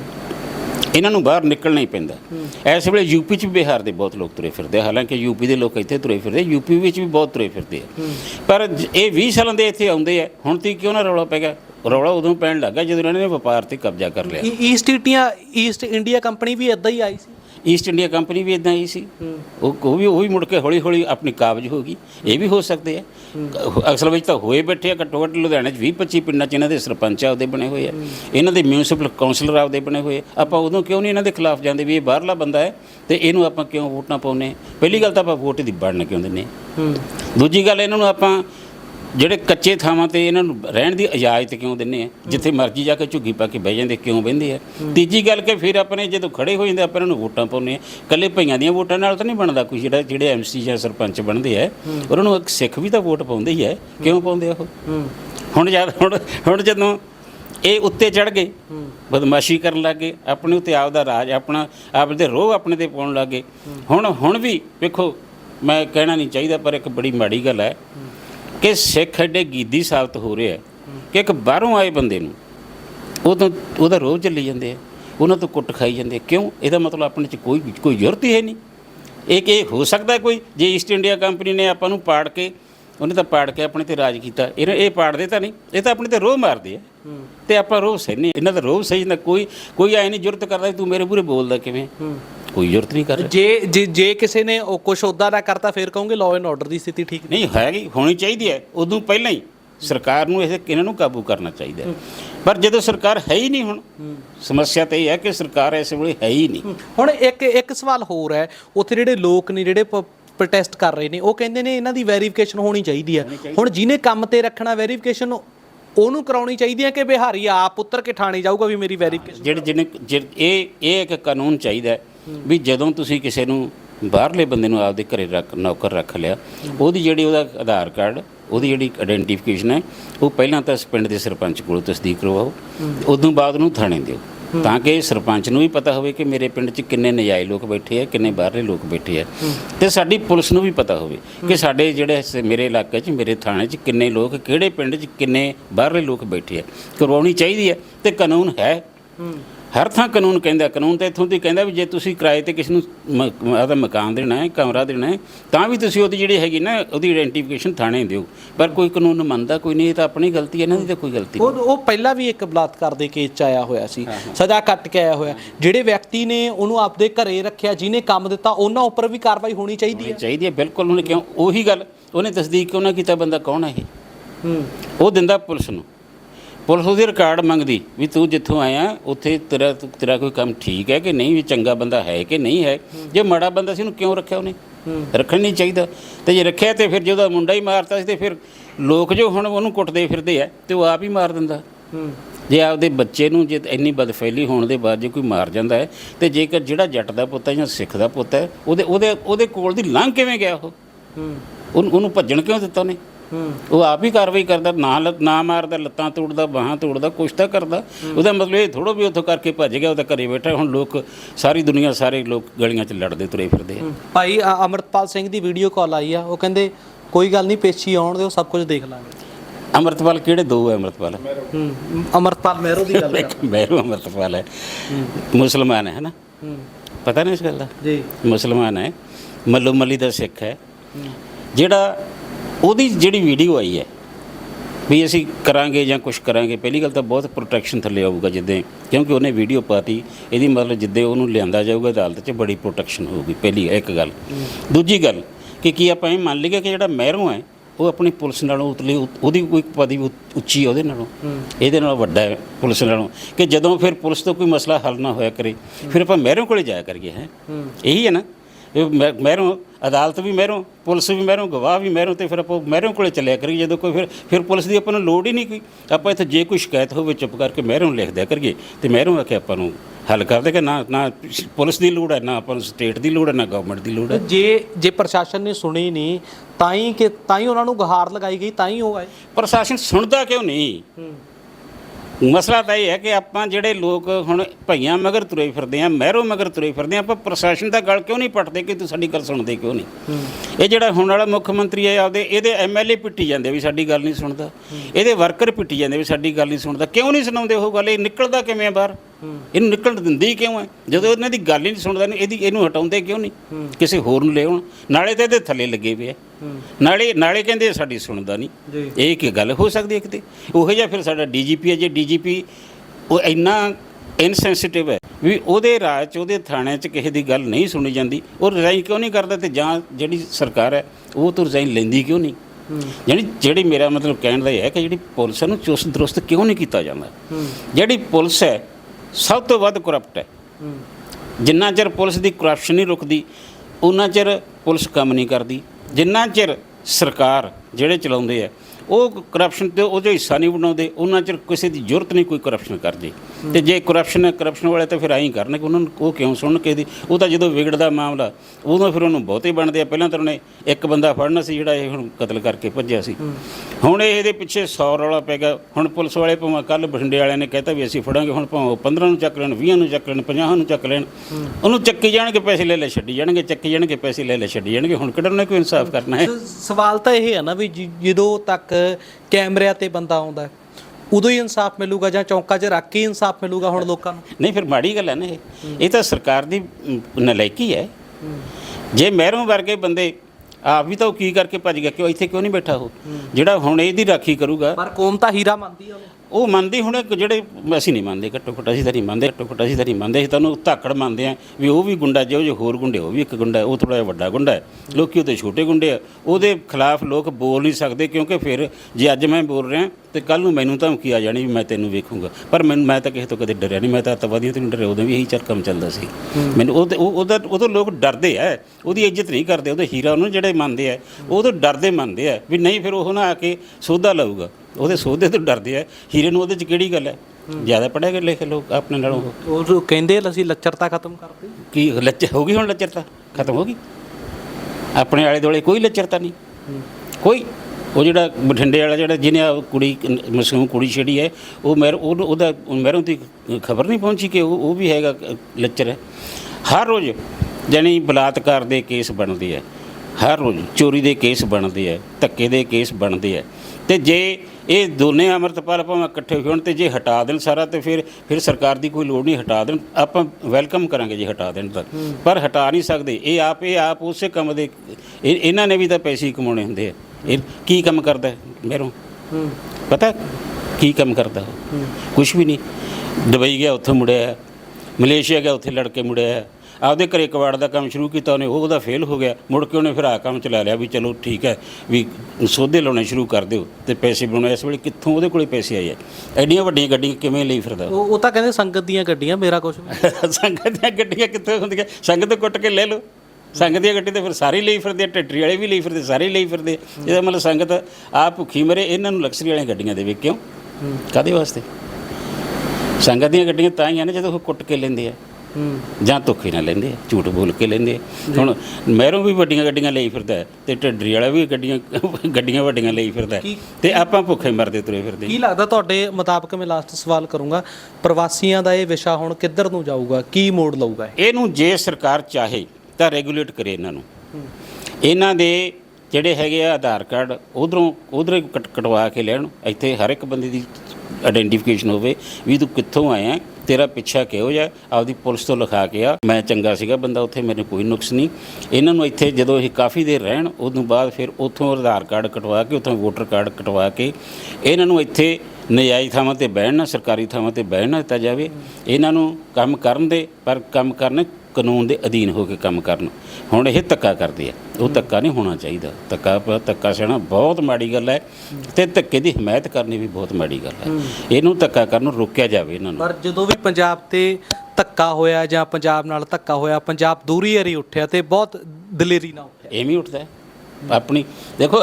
ਇਹਨਾਂ ਨੂੰ ਬਾਹਰ ਨਿਕਲਣਾ ਹੀ ਪੈਂਦਾ। ਇਸ ਵੇਲੇ ਯੂਪੀ 'ਚ ਬਿਹਾਰ ਦੇ ਬਹੁਤ ਲੋਕ ਤੁਰੇ ਫਿਰਦੇ ਆ। ਹਾਲਾਂਕਿ ਯੂਪੀ ਦੇ ਲੋਕ ਇੱਥੇ ਤੁਰੇ ਫਿਰਦੇ ਯੂਪੀ ਵਿੱਚ ਵੀ ਬਹੁਤ ਤੁਰੇ ਫਿਰਦੇ ਆ। ਪਰ ਇਹ 20 ਸਾਲਾਂ ਦੇ ਇੱਥੇ ਆਉਂਦੇ ਆ। ਹੁਣ ਤੀ ਕਿਉਂ ਨਾ ਰੌਲਾ ਪੈ ਗਿਆ? ਰੌਲਾ ਉਦੋਂ ਪੈਣ ਲੱਗਾ ਜਦੋਂ ਇਹਨਾਂ ਨੇ ਵਪਾਰ ਤੇ ਕਬਜ਼ਾ ਕਰ ਲਿਆ। East India east India company ਵੀ ਇਦਾਂ ਹੀ ਆਈ ਸੀ। ਈਸਟ ਇੰਡੀਆ ਕੰਪਨੀ ਵੀ ਇਦਾਂ ਹੀ ਸੀ। ਉਹ ਉਹ ਵੀ ਉਹ ਵੀ ਮੁੜ ਕੇ ਹੌਲੀ ਹੌਲੀ ਆਪਣੀ ਕਾਬਜ ਹੋ ਗਈ। ਇਹ ਵੀ ਹੋ ਸਕਦੇ ਆ। ਅਸਲ ਵਿੱਚ ਤਾਂ ਹੋਏ ਬੈਠੇ ਆ ਘੱਟੋ ਘੱਟ ਲੁਧਿਆਣੇ 'ਚ 20 25 ਪਿੰਡਾਂ 'ਚ ਇਹਨਾਂ ਦੇ ਸਰਪੰਚ ਆਪਦੇ ਬਣੇ ਹੋਏ ਆ। ਇਹਨਾਂ ਦੇ ਮਿਊਨਿਸਪਲ ਕਾਉਂਸਲਰ ਆਪਦੇ ਬਣੇ ਹੋਏ। ਆਪਾਂ ਉਦੋਂ ਕਿਉਂ ਨਹੀਂ ਇਹਨਾਂ ਦੇ ਖਿਲਾਫ ਜਾਂਦੇ ਵੀ ਇਹ ਬਾਹਰਲਾ ਬੰਦਾ ਹੈ ਤੇ ਇਹਨੂੰ ਆਪਾਂ ਕਿਉਂ ਵੋਟਾਂ ਪਾਉਨੇ ਪਹਿਲੀ ਗੱਲ ਤਾਂ ਆਪਾਂ ਵੋਟ ਦੀ ਬਣਨ ਕਿਉਂ ਦਿੰਨੇ ਹੂੰ। ਦੂਜੀ ਗੱਲ ਇਹਨਾਂ ਨੂੰ ਆਪਾਂ ਜਿਹੜੇ ਕੱਚੇ ਥਾਵਾਂ ਤੇ ਇਹਨਾਂ ਨੂੰ ਰਹਿਣ ਦੀ ਇਜਾਜ਼ਤ ਕਿਉਂ ਦਿੰਨੇ ਆ? ਜਿੱਥੇ ਮਰਜ਼ੀ ਜਾ ਕੇ ਝੁੱਗੀ ਪਾ ਕੇ ਬਹਿ ਜਾਂਦੇ ਕਿਉਂ ਬਹਿੰਦੇ ਆ? ਤੀਜੀ ਗੱਲ ਕਿ ਫਿਰ ਆਪਣੇ ਜਦੋਂ ਖੜੇ ਹੋ ਜਾਂਦੇ ਆਪਾਂ ਇਹਨਾਂ ਨੂੰ ਵੋਟਾਂ ਪਾਉਂਦੇ ਆ। ਕੱਲੇ ਭਈਆਂ ਦੀਆਂ ਵੋਟਾਂ ਨਾਲ ਤਾਂ ਨਹੀਂ ਬਣਦਾ ਕੋਈ ਜਿਹੜਾ ਜਿਹੜੇ ਐਮਸੀ ਜਾਂ ਸਰਪੰਚ ਬਣਦੇ ਆ। ਉਹਨਾਂ ਨੂੰ ਇੱਕ ਸਿੱਖ ਵੀ ਤਾਂ ਵੋਟ ਪਾਉਂਦੇ ਹੀ ਹੈ। ਕਿਉਂ ਪਾਉਂਦੇ ਆ ਉਹ? ਹੁਣ ਜਦ ਹੁਣ ਹੁਣ ਜਦੋਂ ਇਹ ਉੱਤੇ ਚੜ ਗਏ ਬਦਮਾਸ਼ੀ ਕਰਨ ਲੱਗੇ ਆਪਣੇ ਉੱਤੇ ਆਪਦਾ ਰਾਜ ਆਪਣਾ ਆਪਦੇ ਰੋਹ ਆਪਣੇ ਤੇ ਪਾਉਣ ਲੱਗੇ ਹੁਣ ਹੁਣ ਵੀ ਵੇਖੋ ਮੈਂ ਕਹਿਣਾ ਨਹੀਂ ਚਾਹੀਦਾ ਪਰ ਇੱਕ ਬੜੀ ਮਾੜੀ ਗੱਲ ਹੈ। ਕਿ ਸਿੱਖ ਐਡੇ ਗੀਦੀ ਸਾਬਤ ਹੋ ਰਿਹਾ ਕਿ ਇੱਕ ਬਾਹਰੋਂ ਆਏ ਬੰਦੇ ਨੂੰ ਉਹ ਤੋਂ ਉਹਦਾ ਰੋਹ ਚੱਲੀ ਜਾਂਦੇ ਆ ਉਹਨਾਂ ਤੋਂ ਕੁੱਟ ਖਾਈ ਜਾਂਦੇ। ਕਿਉਂ? ਇਹਦਾ ਮਤਲਬ ਆਪਣੇ ਚ ਕੋਈ ਕੋਈ ਜ਼ਰੂਰਤ ਹੀ ਹੈ ਨਹੀਂ। ਇਹ ਕਿ ਹੋ ਸਕਦਾ ਕੋਈ? ਜੇ ਈਸਟ ਇੰਡੀਆ ਕੰਪਨੀ ਨੇ ਆਪਾਂ ਨੂੰ ਪਾੜ ਕੇ ਉਹਨੇ ਤਾਂ ਪਾੜ ਕੇ ਆਪਣੇ ਤੇ ਰਾਜ ਕੀਤਾ। ਇਹ ਇਹ ਪਾੜਦੇ ਤਾਂ ਨਹੀਂ ਇਹ ਤਾਂ ਆਪਣੇ ਤੇ ਰੋਹ ਮਾਰਦੇ ਆ। ਤੇ ਆਪਾਂ ਰੋਹ ਸਹਿਨੇ ਇਹਨਾਂ ਦਾ ਰੋਹ ਸਹੀ ਨਾ ਕੋਈ ਕੋਈ ਐ ਨਹੀਂ ਜ਼ਰੂਰਤ ਕਰਦਾ ਤੂੰ ਮੇਰੇ ਪੂਰੇ ਬੋਲਦਾ ਕਿਵੇਂ? ਕੋਈ ਜ਼ਰੂਰਤ ਨਹੀਂ ਕਰ ਰਿਹਾ ਜੇ ਜੇ ਜੇ ਕਿਸੇ ਨੇ ਉਹ ਕੁਝ ਉਦਾਂ ਦਾ ਕਰਤਾ ਫਿਰ ਕਹੋਗੇ ਲਾਅ ਐਂਡ ਆਰਡਰ ਦੀ ਸਥਿਤੀ ਠੀਕ ਨਹੀਂ। ਹੈਗੀ ਹੋਣੀ ਚਾਹੀਦੀ ਹੈ। ਉਦੋਂ ਪਹਿਲਾਂ ਹੀ ਸਰਕਾਰ ਨੂੰ ਇਹ ਇਹਨਾਂ ਨੂੰ ਕਾਬੂ ਕਰਨਾ ਚਾਹੀਦਾ ਹੈ। ਪਰ ਜਦੋਂ ਸਰਕਾਰ ਹੈ ਹੀ ਨਹੀਂ ਹੁਣ ਸਮੱਸਿਆ ਤਾਂ ਇਹ ਹੈ ਕਿ ਸਰਕਾਰ ਇਸ ਵੇਲੇ ਹੈ ਹੀ ਨਹੀਂ। ਹੁਣ ਇੱਕ ਇੱਕ ਸਵਾਲ ਹੋਰ ਹੈ ਉੱਥੇ ਜਿਹੜੇ ਲੋਕ ਨੇ ਜਿਹੜੇ ਪ੍ਰੋਟੈਸਟ ਕਰ ਰਹੇ ਨੇ ਉਹ ਕਹਿੰਦੇ ਨੇ ਇਹਨਾਂ ਦੀ ਵੈਰੀਫਿਕੇਸ਼ਨ ਹੋਣੀ ਚਾਹੀਦੀ ਹੈ। ਹੁਣ ਜਿਹਨੇ ਕੰਮ ਤੇ ਰੱਖਣਾ ਵੈਰੀਫਿਕੇਸ਼ਨ ਉਹਨੂੰ ਕਰਾਉਣੀ ਚਾਹੀਦੀ ਹੈ ਕਿ ਬਿਹਾਰੀ ਆਪ ਉਤਰ ਕੇ ਠਾਣੇ ਜਾਊਗਾ ਵੀ ਮੇਰੀ ਵੈਰੀਫਿਕੇਸ਼ਨ ਜਿਹੜੇ ਜਿਹਨੇ ਜਿ- ਇਹ ਇਹ ਇੱਕ ਕਾਨੂੰਨ ਚਾਹੀਦਾ ਹੈ ਵੀ ਜਦੋਂ ਤੁਸੀਂ ਕਿਸੇ ਨੂੰ ਬਾਹਰਲੇ ਬੰਦੇ ਨੂੰ ਆਪਦੇ ਘਰੇ ਰੱਖ, ਨੌਕਰ ਰੱਖ ਲਿਆ, ਉਹਦੀ ਜਿਹੜੀ ਉਹਦਾ ਆਧਾਰ ਕਾਰਡ, ਉਹਦੀ ਜਿਹੜੀ ਆਇਡੈਂਟੀਫਿਕੇਸ਼ਨ ਹੈ, ਉਹ ਪਹਿਲਾਂ ਤਾਂ ਇਸ ਪਿੰਡ ਦੇ ਸਰਪੰਚ ਕੋਲ ਤਸਦੀਕ ਕਰਵਾਓ, ਉਦੋਂ ਬਾਅਦ ਉਹਨੂੰ ਥਾਣੇ ਦਿਓ। ਤਾਂ ਕਿ ਸਰਪੰਚ ਨੂੰ ਵੀ ਪਤਾ ਹੋਵੇ ਕਿ ਮੇਰੇ ਪਿੰਡ 'ਚ ਕਿੰਨੇ ਨਜਾਇਜ਼ ਲੋਕ ਬੈਠੇ ਆ, ਕਿੰਨੇ ਬਾਹਰਲੇ ਲੋਕ ਬੈਠੇ ਆ। ਤੇ ਸਾਡੀ ਪੁਲਿਸ ਨੂੰ ਵੀ ਪਤਾ ਹੋਵੇ ਕਿ ਸਾਡੇ ਜਿਹੜੇ ਮੇਰੇ ਇਲਾਕੇ 'ਚ, ਮੇਰੇ ਥਾਣੇ 'ਚ ਕਿੰਨੇ ਲੋਕ, ਕਿਹੜੇ ਪਿੰਡ 'ਚ ਕਿੰਨੇ ਬਾਹਰਲੇ ਲੋਕ ਬੈਠੇ ਆ। ਕਰਵਾਉਣੀ ਚਾਹੀਦੀ ਹੈ ਤੇ ਕਾਨੂੰਨ ਹੈ। ਹਰ ਥਾਂ ਕਾਨੂੰਨ ਕਹਿੰਦਾ ਕਾਨੂੰਨ ਤਾਂ ਇੱਥੋਂ ਦੀ ਕਹਿੰਦਾ ਵੀ ਜੇ ਤੁਸੀਂ ਕਿਰਾਏ ਤੇ ਕਿਸ ਨੂੰ ਆਪਦਾ ਮਕਾਨ ਦੇਣਾ ਹੈ ਕਮਰਾ ਦੇਣਾ ਹੈ ਤਾਂ ਵੀ ਤੁਸੀਂ ਉਹਦੀ ਜਿਹੜੀ ਹੈਗੀ ਨਾ ਉਹਦੀ ਆਇਡੈਂਟੀਫਿਕੇਸ਼ਨ ਥਾਣੇ ਦਿਓ। ਪਰ ਕੋਈ ਕਾਨੂੰਨ ਮੰਨਦਾ ਕੋਈ ਨਹੀਂ ਇਹ ਤਾਂ ਆਪਣੀ ਗਲਤੀ ਹੈ ਇਹਨਾਂ ਦੀ ਤਾਂ ਕੋਈ ਗਲਤੀ ਨਹੀਂ। ਉਹ ਉਹ ਪਹਿਲਾਂ ਵੀ ਇੱਕ ਬਲਾਤਕਾਰ ਦੇ ਕੇਸ ਚ ਆਇਆ ਹੋਇਆ ਸੀ ਸਜ਼ਾ ਕੱਟ ਕੇ ਆਇਆ ਹੋਇਆ। ਜਿਹੜੇ ਵਿਅਕਤੀ ਨੇ ਉਹਨੂੰ ਆਪਦੇ ਘਰੇ ਰੱਖਿਆ ਜਿਹਨੇ ਕੰਮ ਦਿੱਤਾ ਉਹਨਾਂ ਉੱਪਰ ਵੀ ਕਾਰਵਾਈ ਹੋਣੀ ਚਾਹੀਦੀ ਹੈ। ਚਾਹੀਦੀ ਹੈ ਬਿਲਕੁਲ ਉਹਨੇ ਕਿਉਂ ਉਹੀ ਗੱਲ ਉਹਨੇ ਤਸਦੀਕ ਕਿਉਂ ਨਾ ਕੀਤਾ ਬੰਦਾ ਕੌਣ ਹੈ ਇਹ? ਹੂੰ। ਉਹ ਦਿੰਦਾ ਪੁਲਿਸ ਨੂੰ। ਪੁਲਿਸ ਉਹਦੇ ਰਿਕਾਰਡ ਮੰਗਦੀ ਵੀ ਤੂੰ ਜਿੱਥੋਂ ਆਇਆ ਉੱਥੇ ਤੇਰਾ ਤੇਰਾ ਕੋਈ ਕੰਮ ਠੀਕ ਹੈ ਕਿ ਨਹੀਂ? ਵੀ ਚੰਗਾ ਬੰਦਾ ਹੈ ਕਿ ਨਹੀਂ ਹੈ? ਜੇ ਮਾੜਾ ਬੰਦਾ ਸੀ ਉਹਨੂੰ ਕਿਉਂ ਰੱਖਿਆ ਉਹਨੇ? ਰੱਖਣ ਨਹੀਂ ਚਾਹੀਦਾ। ਤੇ ਜੇ ਰੱਖਿਆ ਤੇ ਫਿਰ ਜਦੋਂ ਮੁੰਡਾ ਹੀ ਮਾਰਤਾ ਸੀ ਤੇ ਫਿਰ ਲੋਕ ਜੋ ਹੁਣ ਉਹਨੂੰ ਕੁੱਟਦੇ ਫਿਰਦੇ ਆ ਤੇ ਉਹ ਆਪ ਹੀ ਮਾਰ ਦਿੰਦਾ। ਜੇ ਆਪਦੇ ਬੱਚੇ ਨੂੰ ਜੇ ਇੰਨੀ ਬਦਫੈਲੀ ਹੋਣ ਦੇ ਬਾਅਦ ਜੇ ਕੋਈ ਮਾਰ ਜਾਂਦਾ ਹੈ ਤੇ ਜੇਕਰ ਜਿਹੜਾ ਜੱਟ ਦਾ ਪੁੱਤ ਹੈ ਜਾਂ ਸਿੱਖ ਦਾ ਪੁੱਤ ਹੈ ਉਹਦੇ ਉਹਦੇ ਉਹਦੇ ਕੋਲ ਦੀ ਲੰਘ ਕਿਵੇਂ ਗਿਆ ਉਹ? ਉਹਨੂੰ ਭੱਜਣ ਕਿਉਂ ਦਿੱਤਾ ਉਹਨੇ? ਉਹ ਆਪ ਹੀ ਕਾਰਵਾਈ ਕਰਦਾ ਨਾ ਨਾ ਮਾਰਦਾ ਲੱਤਾਂ ਤੋੜਦਾ ਬਾਹਾਂ ਤੋੜਦਾ ਕੁਛ ਤਾਂ ਕਰਦਾ। ਉਹਦਾ ਮਤਲਬ ਇਹ ਥੋੜੋ ਵੀ ਉੱਥੋਂ ਕਰਕੇ ਭੱਜ ਗਿਆ ਉਹ ਤਾਂ ਘਰੇ ਬੈਠਾ ਹੁਣ ਲੋਕ ਸਾਰੀ ਦੁਨੀਆ ਸਾਰੇ ਲੋਕ ਗਲੀਆਂ 'ਚ ਲੜਦੇ ਤੁਰੇ ਫਿਰਦੇ ਆ। ਭਾਈ ਅਮਰਤਪਾਲ ਸਿੰਘ ਦੀ ਵੀਡੀਓ ਕਾਲ ਆਈ ਆ ਉਹ ਕਹਿੰਦੇ ਕੋਈ ਗੱਲ ਨਹੀਂ ਪੇਸ਼ੀ ਆਉਣ ਦਿਓ ਸਭ ਕੁਝ ਦੇਖ ਲਾਂਗੇ। ਅੰਮ੍ਰਿਤਪਾਲ ਕਿਹੜੇ ਦੋ ਹੈ ਅੰਮ੍ਰਿਤਪਾਲ? ਹੂੰ ਅਮਰਤਪਾਲ ਮਹਿਰੋ ਦੀ ਗੱਲ ਕਰ ਮਹਿਰੂ ਅੰਮ੍ਰਿਤਪਾਲ ਹੈ। ਮੁਸਲਮਾਨ ਹੈ ਨਾ ਪਤਾ ਨਹੀਂ ਇਸ ਗੱਲ ਦਾ? ਜੀ। ਮੁਸਲਮਾਨ ਹੈ ਮੱਲੋ ਮੱਲੀ ਦਾ ਸਿੱਖ ਹੈ। ਜਿਹੜਾ ਉਹਦੀ ਜਿਹੜੀ ਵੀਡੀਓ ਆਈ ਹੈ ਵੀ ਅਸੀਂ ਕਰਾਂਗੇ ਜਾਂ ਕੁਝ ਕਰਾਂਗੇ ਪਹਿਲੀ ਗੱਲ ਤਾਂ ਬਹੁਤ ਪ੍ਰੋਟੈਕਸ਼ਨ ਥੱਲੇ ਆਊਗਾ ਜਿੱਦਾਂ ਕਿਉਂਕਿ ਉਹਨੇ ਵੀਡੀਓ ਪਾਤੀ ਇਹਦੀ ਮਤਲਬ ਜਿੱਦੇ ਉਹਨੂੰ ਲਿਆਂਦਾ ਜਾਊਗਾ ਅਦਾਲਤ 'ਚ ਬੜੀ ਪ੍ਰੋਟੈਕਸ਼ਨ ਹੋਊਗੀ ਪਹਿਲੀ ਇੱਕ ਗੱਲ। ਦੂਜੀ ਗੱਲ ਕਿ ਕੀ ਆਪਾਂ ਇਹ ਮੰਨ ਲਈਏ ਕਿ ਜਿਹੜਾ ਮਹਿਰੋਂ ਹੈ ਉਹ ਆਪਣੀ ਪੁਲਿਸ ਨਾਲੋਂ ਉਤਲੀ ਉਹਦੀ ਕੋਈ ਪਦਵੀ ਉੱਚੀ ਉਹਦੇ ਨਾਲੋਂ। ਇਹਦੇ ਨਾਲੋਂ ਵੱਡਾ ਹੈ ਪੁਲਿਸ ਨਾਲੋਂ ਕਿ ਜਦੋਂ ਫਿਰ ਪੁਲਿਸ ਤੋਂ ਕੋਈ ਮਸਲਾ ਹੱਲ ਨਾ ਹੋਇਆ ਕਰੇ ਫਿਰ ਆਪਾਂ ਮਹਿਰੋਂ ਕੋਲੇ ਜਾਇਆ ਕਰੀਏ ਹੈ। ਇਹੀ ਹੈ ਨਾ ਮਹਿਰੋਂ ਅਦਾਲਤ ਵੀ ਮਹਿਰੋਂ ਪੁਲਿਸ ਵੀ ਮਹਿਰੋਂ ਗਵਾਹ ਵੀ ਮਹਿਰੋਂ ਤੇ ਫਿਰ ਆਪਾਂ ਮਹਿਰੋਂ ਕੋਲੇ ਚੱਲਿਆ ਕਰੀਏ ਜਦੋਂ ਕੋਈ ਫਿਰ ਫਿਰ ਪੁਲਿਸ ਦੀ ਆਪਾਂ ਨੂੰ ਲੋੜ ਹੀ ਨਹੀਂ ਕੋਈ। ਆਪਾਂ ਇੱਥੇ ਜੇ ਕੋਈ ਸ਼ਿਕਾਇਤ ਹੋਵੇ ਚੁੱਪ ਕਰਕੇ ਮਹਿਰੋਂ ਲਿਖ ਦਿਆ ਕਰੀਏ ਤੇ ਮਹਿਰੋਂ ਆ ਕੇ ਆਪਾਂ ਨੂੰ ਹੱਲ ਕਰ ਦੇਗਾ। ਨਾ ਨਾ ਪੁਲਿਸ ਦੀ ਲੋੜ ਹੈ ਨਾ ਆਪਾਂ ਨੂੰ ਸਟੇਟ ਦੀ ਲੋੜ ਹੈ ਨਾ ਗਵਰਨਮੈਂਟ ਦੀ ਲੋੜ ਹੈ। ਜੇ ਜੇ ਪ੍ਰਸ਼ਾਸਨ ਨੇ ਸੁਣੀ ਨਹੀਂ ਤਾਂ ਹੀ ਕਿ ਤਾਂ ਹੀ ਉਹਨਾਂ ਨੂੰ ਗੁਹਾਰ ਲਗਾਈ ਗਈ ਤਾਂ ਹੀ ਉਹ ਆਏ। ਪ੍ਰਸ਼ਾਸਨ ਸੁਣਦਾ ਕਿਉਂ ਨਹੀਂ? ਮਸਲਾ ਤਾਂ ਇਹ ਹੈ ਕਿ ਆਪਾਂ ਜਿਹੜੇ ਲੋਕ ਹੁਣ ਭਈਆਂ ਮਗਰ ਤੁਰੇ ਫਿਰਦੇ ਆ ਮਹਿਰੋਂ ਮਗਰ ਤੁਰੇ ਫਿਰਦੇ ਆ ਆਪਾਂ ਪ੍ਰਸ਼ਾਸਨ ਦਾ ਗੱਲ ਕਿਉਂ ਨਹੀਂ ਪਟਦੇ ਕਿ ਤੂੰ ਸਾਡੀ ਗੱਲ ਸੁਣਦੇ ਕਿਉਂ ਨਹੀਂ? ਇਹ ਜਿਹੜਾ ਹੁਣ ਵਾਲਾ ਮੁੱਖ ਮੰਤਰੀ ਹੈ ਆਪਦੇ ਇਹਦੇ ਐਮਐਲਏ ਪਿੱਟੀ ਜਾਂਦੇ ਵੀ ਸਾਡੀ ਗੱਲ ਨਹੀਂ ਸੁਣਦਾ। ਇਹਦੇ ਵਰਕਰ ਪਿੱਟੀ ਜਾਂਦੇ ਵੀ ਸਾਡੀ ਗੱਲ ਨਹੀਂ ਸੁਣਦਾ। ਕਿਉਂ ਨਹੀਂ ਸੁਣਾਉਂਦੇ ਉਹ ਗੱਲ? ਇਹ ਨਿਕਲਦਾ ਕਿਵੇਂ ਆ ਬਾਹਰ? ਇਹਨੂੰ ਨਿਕਲਣ ਦਿੰਦੇ ਹੀ ਕਿਉਂ ਹੈ? ਜਦੋਂ ਇਹਨਾਂ ਦੀ ਗੱਲ ਹੀ ਨਹੀਂ ਸੁਣਦਾ ਇਹਦੀ ਇਹਨੂੰ ਹਟਾਉਂਦੇ ਕਿਉਂ ਨਹੀਂ? ਕਿਸੇ ਹੋਰ ਨੂੰ ਲਿਆਉਣ ਨਾਲੇ ਤੇ ਇਹਦੇ ਥੱਲੇ ਲੱਗੇ ਪਏ ਆ। ਨਾਲੇ ਨਾਲੇ ਕਹਿੰਦੇ ਸਾਡੀ ਸੁਣਦਾ ਨਹੀਂ। ਇਹ ਕੀ ਗੱਲ ਹੋ ਸਕਦੀ ਹੈ ਕਿਤੇ? ਉਹੋ ਜਿਹਾ ਫਿਰ ਸਾਡਾ ਡੀਜੀਪੀ ਹੈ ਜੇ ਡੀਜੀਪੀ ਉਹ ਇੰਨਾ ਇਨਸੈਂਸਿਟਿਵ ਹੈ ਵੀ ਉਹਦੇ ਰਾਜ ਚ ਉਹਦੇ ਥਾਣੇ ਚ ਕਿਸੇ ਦੀ ਗੱਲ ਨਹੀਂ ਸੁਣੀ ਜਾਂਦੀ। ਉਹ ਰਿਜ਼ਾਈਨ ਕਿਉਂ ਨਹੀਂ ਕਰਦਾ ਤੇ ਜਾਂ ਜਿਹੜੀ ਸਰਕਾਰ ਹੈ ਉਹ ਤੋਂ ਰਿਜ਼ਾਈਨ ਲੈਂਦੀ ਕਿਉਂ ਨਹੀਂ? ਯਾਨੀ ਜਿਹੜੀ ਮੇਰਾ ਮਤਲਬ ਕਹਿਣ ਦਾ ਇਹ ਹੈ ਕਿ ਜਿਹੜੀ ਪੁਲਿਸ ਨੂੰ ਚੁਸਤ ਦਰੁਸਤ ਕਿਉਂ ਨਹੀਂ ਕੀਤਾ ਜਾਂਦਾ? ਜਿਹੜੀ ਪੁਲਿਸ ਹੈ ਸਭ ਤੋਂ ਵੱਧ ਕਰਪਟ ਹੈ। ਜਿੰਨਾ ਚਿਰ ਪੁਲਿਸ ਦੀ ਕਰਪਸ਼ਨ ਨਹੀਂ ਰੁਕਦੀ ਉਹਨਾਂ ਚਿਰ ਪੁਲਿਸ ਕੰਮ ਨਹੀਂ ਕਰਦੀ। ਜਿੰਨਾ ਚਿਰ ਸਰਕਾਰ ਜਿਹੜੇ ਚਲਾਉਂਦੇ ਆ ਉਹ ਕਰਪਸ਼ਨ ਤੇ ਉਹਦੇ ਹਿੱਸਾ ਨਹੀਂ ਬਣਾਉਂਦੇ ਉਹਨਾਂ ਚਿਰ ਕਿਸੇ ਦੀ ਜ਼ਰੂਰਤ ਨਹੀਂ ਕੋਈ ਕਰਪਸ਼ਨ ਕਰ ਜੇ ਤੇ ਜੇ ਕਰਪਸ਼ਨ ਹੈ ਕਰਪਸ਼ਨ ਵਾਲੇ ਤਾਂ ਫਿਰ ਐਂ ਕਰਨ ਕਿ ਉਹਨਾਂ ਨੂੰ ਉਹ ਕਿਉਂ ਸੁਣਨ ਕਿਸੇ ਦੀ ਉਹ ਤਾਂ ਜਦੋਂ ਵਿਗੜਦਾ ਮਾਮਲਾ ਉਦੋਂ ਫਿਰ ਉਹਨੂੰ ਬਹੁਤੇ ਬਣਦੇ ਆ। ਪਹਿਲਾਂ ਤਾਂ ਉਹਨੇ ਇੱਕ ਬੰਦਾ ਫੜਨਾ ਸੀ ਜਿਹੜਾ ਇਹ ਹੁਣ ਕਤਲ ਕਰਕੇ ਭੱਜਿਆ ਸੀ। ਹੁਣ ਇਹ ਇਹਦੇ ਪਿੱਛੇ 100 ਰੌਲਾ ਪੈ ਗਿਆ। ਹੁਣ ਪੁਲਿਸ ਵਾਲੇ ਭਾਵੇਂ ਕੱਲ ਬਠਿੰਡੇ ਵਾਲਿਆਂ ਨੇ ਕਹਿਤਾ ਵੀ ਅਸੀਂ ਫੜਾਂਗੇ ਹੁਣ ਭਾਵੇਂ ਉਹ 15 ਨੂੰ ਚੱਕ ਲੈਣ 20 ਨੂੰ ਚੱਕ ਲੈਣ 50 ਨੂੰ ਚੱਕ ਲੈਣ ਉਹਨੂੰ ਚੱਕੀ ਜਾਣਗੇ ਪੈਸੇ ਲੈ ਲੈ ਛੱਡੀ ਜਾਣਗੇ ਚੱਕੀ ਜਾਣਗੇ ਪੈਸੇ ਲੈ ਲੈ ਛੱਡੀ ਜਾਣਗੇ। ਹੁਣ ਕਿਹੜਾ ਉਹਨੇ ਕੋਈ ਇਨਸਾਫ ਕਰਨਾ ਹੈ? ਸਵਾਲ ਤਾਂ ਇਹ ਹੈ ਨਾ ਵੀ ਜਦੋਂ ਤੱਕ ਕੈਮਰਿਆਂ ਤੇ ਬੰਦਾ ਆਉਂਦਾ ਹੈ, ਉਦੋਂ ਹੀ ਇਨਸਾਫ ਮਿਲੂਗਾ ਜਾਂ ਚੌਂਕਾਂ 'ਚ ਰੱਖ ਕੇ ਹੀ ਇਨਸਾਫ ਮਿਲੂਗਾ ਹੁਣ ਲੋਕਾਂ ਨੂੰ? ਨਹੀਂ ਫਿਰ ਮਾੜੀ ਗੱਲ ਹੈ ਨਾ ਇਹ। ਇਹ ਤਾਂ ਸਰਕਾਰ ਦੀ ਨਲਾਇਕੀ ਹੈ। ਜੇ ਮਹਿਰੋਂ ਵਰਗੇ ਬੰਦੇ ਆਪ ਵੀ ਤਾਂ ਉਹ ਕੀ ਕਰਕੇ ਭੱਜ ਗਿਆ ਕਿਉਂ ਇੱਥੇ ਕਿਉਂ ਨਹੀਂ ਬੈਠਾ ਉਹ? ਜਿਹੜਾ ਹੁਣ ਇਹਦੀ ਰਾਖੀ ਕਰੂਗਾ ਪਰ ਕੌਮ ਤਾਂ ਹੀਰਾ ਮੰਨਦੀ ਆ ਉਹ ਮੰਨਦੇ ਹੁਣ ਕਿ ਜਿਹੜੇ ਅਸੀਂ ਨਹੀਂ ਮੰਨਦੇ ਘੱਟੋ ਘੱਟ ਅਸੀਂ ਤਾਂ ਨਹੀਂ ਮੰਨਦੇ ਘੱਟੋ ਘੱਟ ਅਸੀਂ ਤਾਂ ਨਹੀਂ ਮੰਨਦੇ ਅਸੀਂ ਤੁਹਾਨੂੰ ਧਾਕੜ ਮੰਨਦੇ ਆ ਵੀ ਉਹ ਵੀ ਗੁੰਡਾ ਜਿਹੋ ਜਿਹੇ ਹੋਰ ਗੁੰਡੇ ਉਹ ਵੀ ਇੱਕ ਗੁੰਡਾ ਹੈ, ਉਹ ਥੋੜਾ ਜਿਹਾ ਵੱਡਾ ਗੁੰਡਾ ਹੈ। ਲੋਕੀ ਉਹਦੇ ਛੋਟੇ ਗੁੰਡੇ ਆ। ਉਹਦੇ ਖਿਲਾਫ ਲੋਕ ਬੋਲ ਨਹੀਂ ਸਕਦੇ ਕਿਉਂਕਿ ਫਿਰ ਜੇ ਅੱਜ ਮੈਂ ਬੋਲ ਰਿਹਾ ਤੇ ਕੱਲ ਨੂੰ ਮੈਨੂੰ ਧਮਕੀ ਆ ਜਾਣੀ ਵੀ ਮੈਂ ਤੈਨੂੰ ਵੇਖੂੰਗਾ। ਪਰ ਮੈਨੂੰ ਮੈਂ ਤਾਂ ਕਿਸੇ ਤੋਂ ਕਦੇ ਡਰਿਆ ਨਹੀਂ ਮੈਂ ਤਾਂ ਅੱਤਵਾਦੀਆਂ ਤੋਂ ਨਹੀਂ ਡਰਿਆ ਉਦੋਂ ਵੀ ਇਹੀ ਚਰਕਮ ਚੱਲਦਾ ਸੀ। ਮੈਨੂੰ ਉਹ ਤੇ- ਉਹ ਉਹਦਾ ਉਦੋਂ ਲੋਕ ਡਰਦੇ ਆ ਉਹਦੀ ਇੱਜ਼ਤ ਨਹੀਂ ਕਰਦੇ ਉਹਦੇ ਹੀਰਾ ਉਹਨੂੰ ਜਿਹੜੇ ਮੰਨਦੇ ਆ ਉਹ ਤਾਂ ਡਰਦੇ ਮੰਨਦੇ ਆ ਵੀ ਨਹੀਂ ਫਿਰ ਉਹ ਨਾ ਆ ਕੇ ਸੋਧਾ ਲਊਗਾ। ਉਹਦੇ ਸੋਧੇ ਤੋਂ ਡਰਦੇ ਆ। ਹੀਰੇ ਨੂੰ ਉਹਦੇ 'ਚ ਕਿਹੜੀ ਗੱਲ ਹੈ? ਜ਼ਿਆਦਾ ਪੜ੍ਹੇ ਲਿਖੇ ਲੋਕ ਆਪਣੇ ਨਾਲੋਂ। ਉਹ। ਜੋ ਕਹਿੰਦੇ ਅਸੀਂ ਲੱਚਰਤਾ ਖਤਮ ਕਰਦੇ। ਕੀ ਲੱਚ ਹੋ ਗਈ ਹੁਣ ਲੱਚਰਤਾ? ਖਤਮ ਹੋ ਗਈ? ਆਪਣੇ ਆਲੇ ਦੁਆਲੇ ਕੋਈ ਲੱਚਰਤਾ ਨਹੀਂ। ਕੋਈ। ਉਹ ਜਿਹੜਾ ਬਠਿੰਡੇ ਵਾਲਾ ਜਿਹੜਾ ਜਿਹਨੇ ਆਹ ਕੁੜੀ ਮਾਸੂਮ ਕੁੜੀ ਛੇੜੀ ਹੈ ਉਹ ਮੈਰ ਉਹ- ਉਹਦਾ ਮਹਿਰੋਂ ਦੀ ਖਬਰ ਨਹੀਂ ਪਹੁੰਚੀ ਕਿ ਉਹ ਉਹ ਵੀ ਹੈਗਾ ਲੱਚਰ ਹੈ। ਹਰ ਰੋਜ਼ ਜਾਣੀ ਬਲਾਤਕਾਰ ਦੇ ਕੇਸ ਬਣਦੇ ਆ। ਹਰ ਰੋਜ਼ ਚੋਰੀ ਦੇ ਕੇਸ ਬਣਦੇ ਆ ਧੱਕੇ ਦੇ ਕੇਸ ਬਣਦੇ ਆ। ਤੇ ਜੇ ਇਹ ਦੋਨੇ ਅਮਰਤਪਾਲ ਭਾਵੇਂ ਇਕੱਠੇ ਹੋਣ ਤੇ ਜੇ ਹਟਾ ਦੇਣ ਸਾਰਾ ਤੇ ਫਿਰ ਫਿਰ ਸਰਕਾਰ ਦੀ ਕੋਈ ਲੋੜ ਨਹੀਂ ਹਟਾ ਦੇਣ। ਆਪਾਂ ਵੈਲਕਮ ਕਰਾਂਗੇ ਜੇ ਹਟਾ ਦੇਣ ਤਾਂ। ਪਰ ਹਟਾ ਨਹੀਂ ਸਕਦੇ। ਇਹ ਆਪ ਇਹ ਆਪ ਉਸੇ ਕੰਮ ਦੇ ਇਹ- ਇਹਨਾਂ ਨੇ ਵੀ ਤਾਂ ਪੈਸੇ ਹੀ ਕਮਾਉਣੇ ਹੁੰਦੇ ਆ। ਇਹ ਕੀ ਕੰਮ ਕਰਦਾ ਹੈ ਮੇਰੋਂ? ਪਤਾ ਕੀ ਕੰਮ ਕਰਦਾ ਕੁਝ ਵੀ ਨਹੀਂ। ਦੁਬਈ ਗਿਆ ਉੱਥੇ ਮੁੜਿਆ। ਮਲੇਸ਼ੀਆ ਗਿਆ ਉੱਥੇ ਲੜ ਕੇ ਮੁੜਿਆ। ਆਪਦੇ ਘਰੇ ਕਵਾੜ ਦਾ ਕੰਮ ਸ਼ੁਰੂ ਕੀਤਾ ਉਹਨੇ ਉਹ ਉਹਦਾ ਫੇਲ ਹੋ ਗਿਆ। ਮੁੜ ਕੇ ਉਹਨੇ ਫਿਰ ਆ ਕੰਮ ਚਲਾ ਲਿਆ ਵੀ ਚਲੋ ਠੀਕ ਹੈ ਵੀ ਸੌਦੇ ਲਾਉਣੇ ਸ਼ੁਰੂ ਕਰ ਦਿਓ ਤੇ ਪੈਸੇ ਬਣਾਉਣੇ। ਇਸ ਵੇਲੇ ਕਿੱਥੋਂ ਉਹਦੇ ਕੋਲੇ ਪੈਸੇ ਆਏ ਆ? ਐਡੀਆਂ ਵੱਡੀਆਂ ਗੱਡੀਆਂ ਕਿਵੇਂ ਲਈ ਫਿਰਦਾ ਉਹ? ਉਹ ਤਾਂ ਕਹਿੰਦੇ ਸੰਗਤ ਦੀਆਂ ਗੱਡੀਆਂ ਮੇਰਾ ਕੁਝ ਸੰਗਤ ਦੀਆਂ ਗੱਡੀਆਂ ਕਿੱਥੇ ਹੁੰਦੀਆਂ? ਸੰਗਤ ਕੁੱਟ ਕੇ ਲੈ ਲਓ। ਸੰਗਤ ਦੀਆਂ ਗੱਡੀ ਤੇ ਫਿਰ ਸਾਰੇ ਲਈ ਫਿਰਦੇ ਟੱਟਰੀ ਵਾਲੇ ਵੀ ਲਈ ਫਿਰਦੇ ਸਾਰੇ ਲਈ ਫਿਰਦੇ। ਇਹਦਾ ਮਤਲਬ ਸੰਗਤ ਆ ਭੁੱਖੀ ਮਰੇ ਇਹਨਾਂ ਨੂੰ ਲਕਸਰੀ ਵਾਲੀਆਂ ਗੱਡੀਆਂ ਦੇਵੇ ਕਿਉਂ? ਕਾਦੇ ਵਾਸਤੇ? ਸੰਗਤ ਦੀਆਂ ਗੱਡੀਆਂ ਤਾਂ ਹੀ ਆ ਨੇ ਜਦੋਂ ਉਹ ਕੁੱਟ ਕੇ ਲੈਂਦੇ ਆ। ਜਾਂ ਧੋਖੇ ਨਾਲ ਲੈਂਦੇ ਆ ਝੂਠ ਬੋਲ ਕੇ ਲੈਂਦੇ ਆ ਹੁਣ ਮਹਿਰੋਂ ਵੀ ਵੱਡੀਆਂ ਗੱਡੀਆਂ ਲਈ ਫਿਰਦਾ ਹੈ, ਤੇ ਢੱਡਰੀ ਵਾਲਾ ਵੀ ਗੱਡੀਆਂ ਗੱਡੀਆਂ ਵੱਡੀਆਂ ਲਈ ਫਿਰਦਾ ਹੈ। ਤੇ ਆਪਾਂ ਭੁੱਖੇ ਮਰਦੇ ਤੁਰੇ ਫਿਰਦੇ ਕੀ ਲੱਗਦਾ ਤੁਹਾਡੇ ਮੁਤਾਬਕ ਮੈਂ ਲਾਸਟ ਸਵਾਲ ਕਰੂੰਗਾ ਪ੍ਰਵਾਸੀਆਂ ਦਾ ਇਹ ਵਿਸ਼ਾ ਹੁਣ ਕਿੱਧਰ ਨੂੰ ਜਾਊਗਾ ਕੀ ਮੋੜ ਲਊਗਾ ਇਹ? ਇਹਨੂੰ ਜੇ ਸਰਕਾਰ ਚਾਹੇ ਤਾਂ ਰੈਗੂਲੇਟ ਕਰੇ ਇਹਨਾਂ ਨੂੰ ਇਹਨਾਂ ਦੇ ਜਿਹੜੇ ਹੈਗੇ ਆ ਆਧਾਰ ਕਾਰਡ ਉਧਰੋਂ ਉਧਰ ਕਟ ਕਟਵਾ ਕੇ ਲੈਣ ਇੱਥੇ ਹਰ ਇੱਕ ਬੰਦੇ ਦੀ ਆਇਡੈਂਟੀਫਿਕੇਸ਼ਨ ਹੋਵੇ ਵੀ ਤੂੰ ਕਿੱਥੋਂ ਆਇਆ ਤੇਰਾ ਪਿੱਛਾ ਕਿਹੋ ਜਿਹਾ? ਆਪਦੀ ਪੁਲਿਸ ਤੋਂ ਲਿਖਾ ਕੇ ਆ। ਮੈਂ ਚੰਗਾ ਸੀਗਾ ਬੰਦਾ, ਉੱਥੇ ਮੈਨੂੰ ਕੋਈ ਨੁਕਸ ਨਹੀਂ। ਇਹਨਾਂ ਨੂੰ ਇੱਥੇ ਜਦੋਂ ਇਹ ਕਾਫੀ ਦੇਰ ਰਹਿਣ, ਉਦੋਂ ਬਾਅਦ ਫਿਰ ਉੱਥੋਂ ਆਧਾਰ ਕਾਰਡ ਕਟਵਾ ਕੇ, ਉੱਥੋਂ ਵੋਟਰ ਕਾਰਡ ਕਟਵਾ ਕੇ ਇਹਨਾਂ ਨੂੰ ਇੱਥੇ ਨਜਾਇਜ਼ ਥਾਵਾਂ ਤੇ ਬਹਿਣ ਨਾ, ਸਰਕਾਰੀ ਥਾਵਾਂ ਤੇ ਬਹਿਣ ਨਾ ਦਿੱਤਾ ਜਾਵੇ। ਇਹਨਾਂ ਨੂੰ ਕੰਮ ਕਰਨ ਦੇ, ਪਰ ਕੰਮ ਕਰਨ ਕਾਨੂੰਨ ਦੇ ਅਧੀਨ ਹੋ ਕੇ ਕੰਮ ਕਰਨ। ਹੁਣ ਇਹ ਧੱਕਾ ਕਰਦੇ ਆ। ਉਹ ਧੱਕਾ ਨਹੀਂ ਹੋਣਾ ਚਾਹੀਦਾ। ਧੱਕਾ ਧੱਕਾ ਸਹਿਣਾ ਬਹੁਤ ਮਾੜੀ ਗੱਲ ਹੈ ਤੇ ਧੱਕੇ ਦੀ ਹਮਾਇਤ ਕਰਨੀ ਵੀ ਬਹੁਤ ਮਾੜੀ ਗੱਲ ਹੈ। ਇਹਨੂੰ ਧੱਕਾ ਕਰਨ ਨੂੰ ਰੋਕਿਆ ਜਾਵੇ ਇਹਨਾਂ ਨੂੰ। ਪਰ ਜਦੋਂ ਵੀ ਪੰਜਾਬ ਤੇ ਧੱਕਾ ਹੋਇਆ ਜਾਂ ਪੰਜਾਬ ਨਾਲ ਧੱਕਾ ਹੋਇਆ ਪੰਜਾਬ ਦੂਰੀ ਹਰੀ ਉੱਠਿਆ ਤੇ ਬਹੁਤ ਦਲੇਰੀ ਨਾਲ ਉੱਠਿਆ। ਐਵੇਂ ਉੱਠਦਾ। ਆਪਣੀ ਦੇਖੋ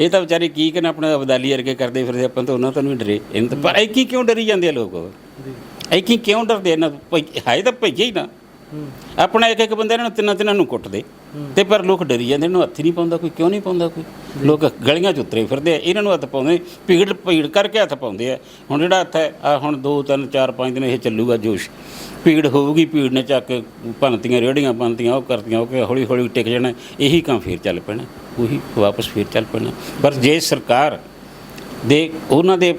ਇਹ ਤਾਂ ਵਿਚਾਰੇ ਕੀ ਕਰਨ ਆਪਣਾ ਅਬਦਾਲੀ ਵਰਗੇ ਕਰਦੇ ਫਿਰਦੇ ਆਪਾਂ ਤਾਂ ਉਹਨਾਂ ਤੋਂ ਨਹੀਂ ਡਰੇ। ਇਹਨਾਂ ਤੋਂ ਪਰ ਐਕੀ ਕਿਉਂ ਡਰੀ ਜਾਂਦੇ ਆ ਲੋਕ? ਐਕੀ ਕਿਉਂ ਡਰਦੇ ਇਹਨਾਂ? ਭਈ ਹੈ ਤਾਂ ਭਈਏ ਹੀ ਨਾ। ਆਪਣਾ ਇੱਕ ਇੱਕ ਬੰਦੇ ਇਹਨਾਂ ਨੂੰ ਤਿੰਨਾਂ ਤਿੰਨਾਂ ਨੂੰ ਕੁੱਟਦੇ। ਤੇ ਪਰ ਲੋਕ ਡਰੀ ਜਾਂਦੇ, ਇਹਨੂੰ ਹੱਥ ਹੀ ਨਹੀਂ ਪਾਉਂਦਾ ਕੋਈ, ਕਿਉਂ ਨਹੀਂ ਪਾਉਂਦਾ ਕੋਈ? ਲੋਕ ਗਲੀਆਂ 'ਚ ਉਤਰੇ ਫਿਰਦੇ ਆ, ਇਹਨਾਂ ਨੂੰ ਹੱਥ ਪਾਉਂਦੇ, ਭੀੜ ਭੀੜ ਕਰਕੇ ਹੱਥ ਪਾਉਂਦੇ ਆ। ਹੁਣ ਜਿਹੜਾ ਹੱਥ ਹੈ ਆ ਹੁਣ 2 3 4 5 ਦਿਨ ਇਹ ਚੱਲੂਗਾ ਜੋਸ਼। ਭੀੜ ਹੋਊਗੀ, ਭੀੜ ਨੇ ਚੱਕ ਕੇ ਭੰਨਤੀਆਂ ਰੇੜੀਆਂ ਬੰਨਤੀਆਂ ਉਹ ਕਰਤੀਆਂ, ਉਹ ਕਿ ਹੌਲੀ ਹੌਲੀ ਟਿਕ ਜਾਣਾ, ਇਹੀ ਕੰਮ ਫੇਰ ਚੱਲ ਪੈਣਾ, ਉਹੀ ਵਾਪਸ ਫੇਰ ਚੱਲ ਪੈਣਾ। ਪਰ ਜੇ ਸਰਕਾਰ ਦੇ, ਉਹਨਾਂ ਦੇ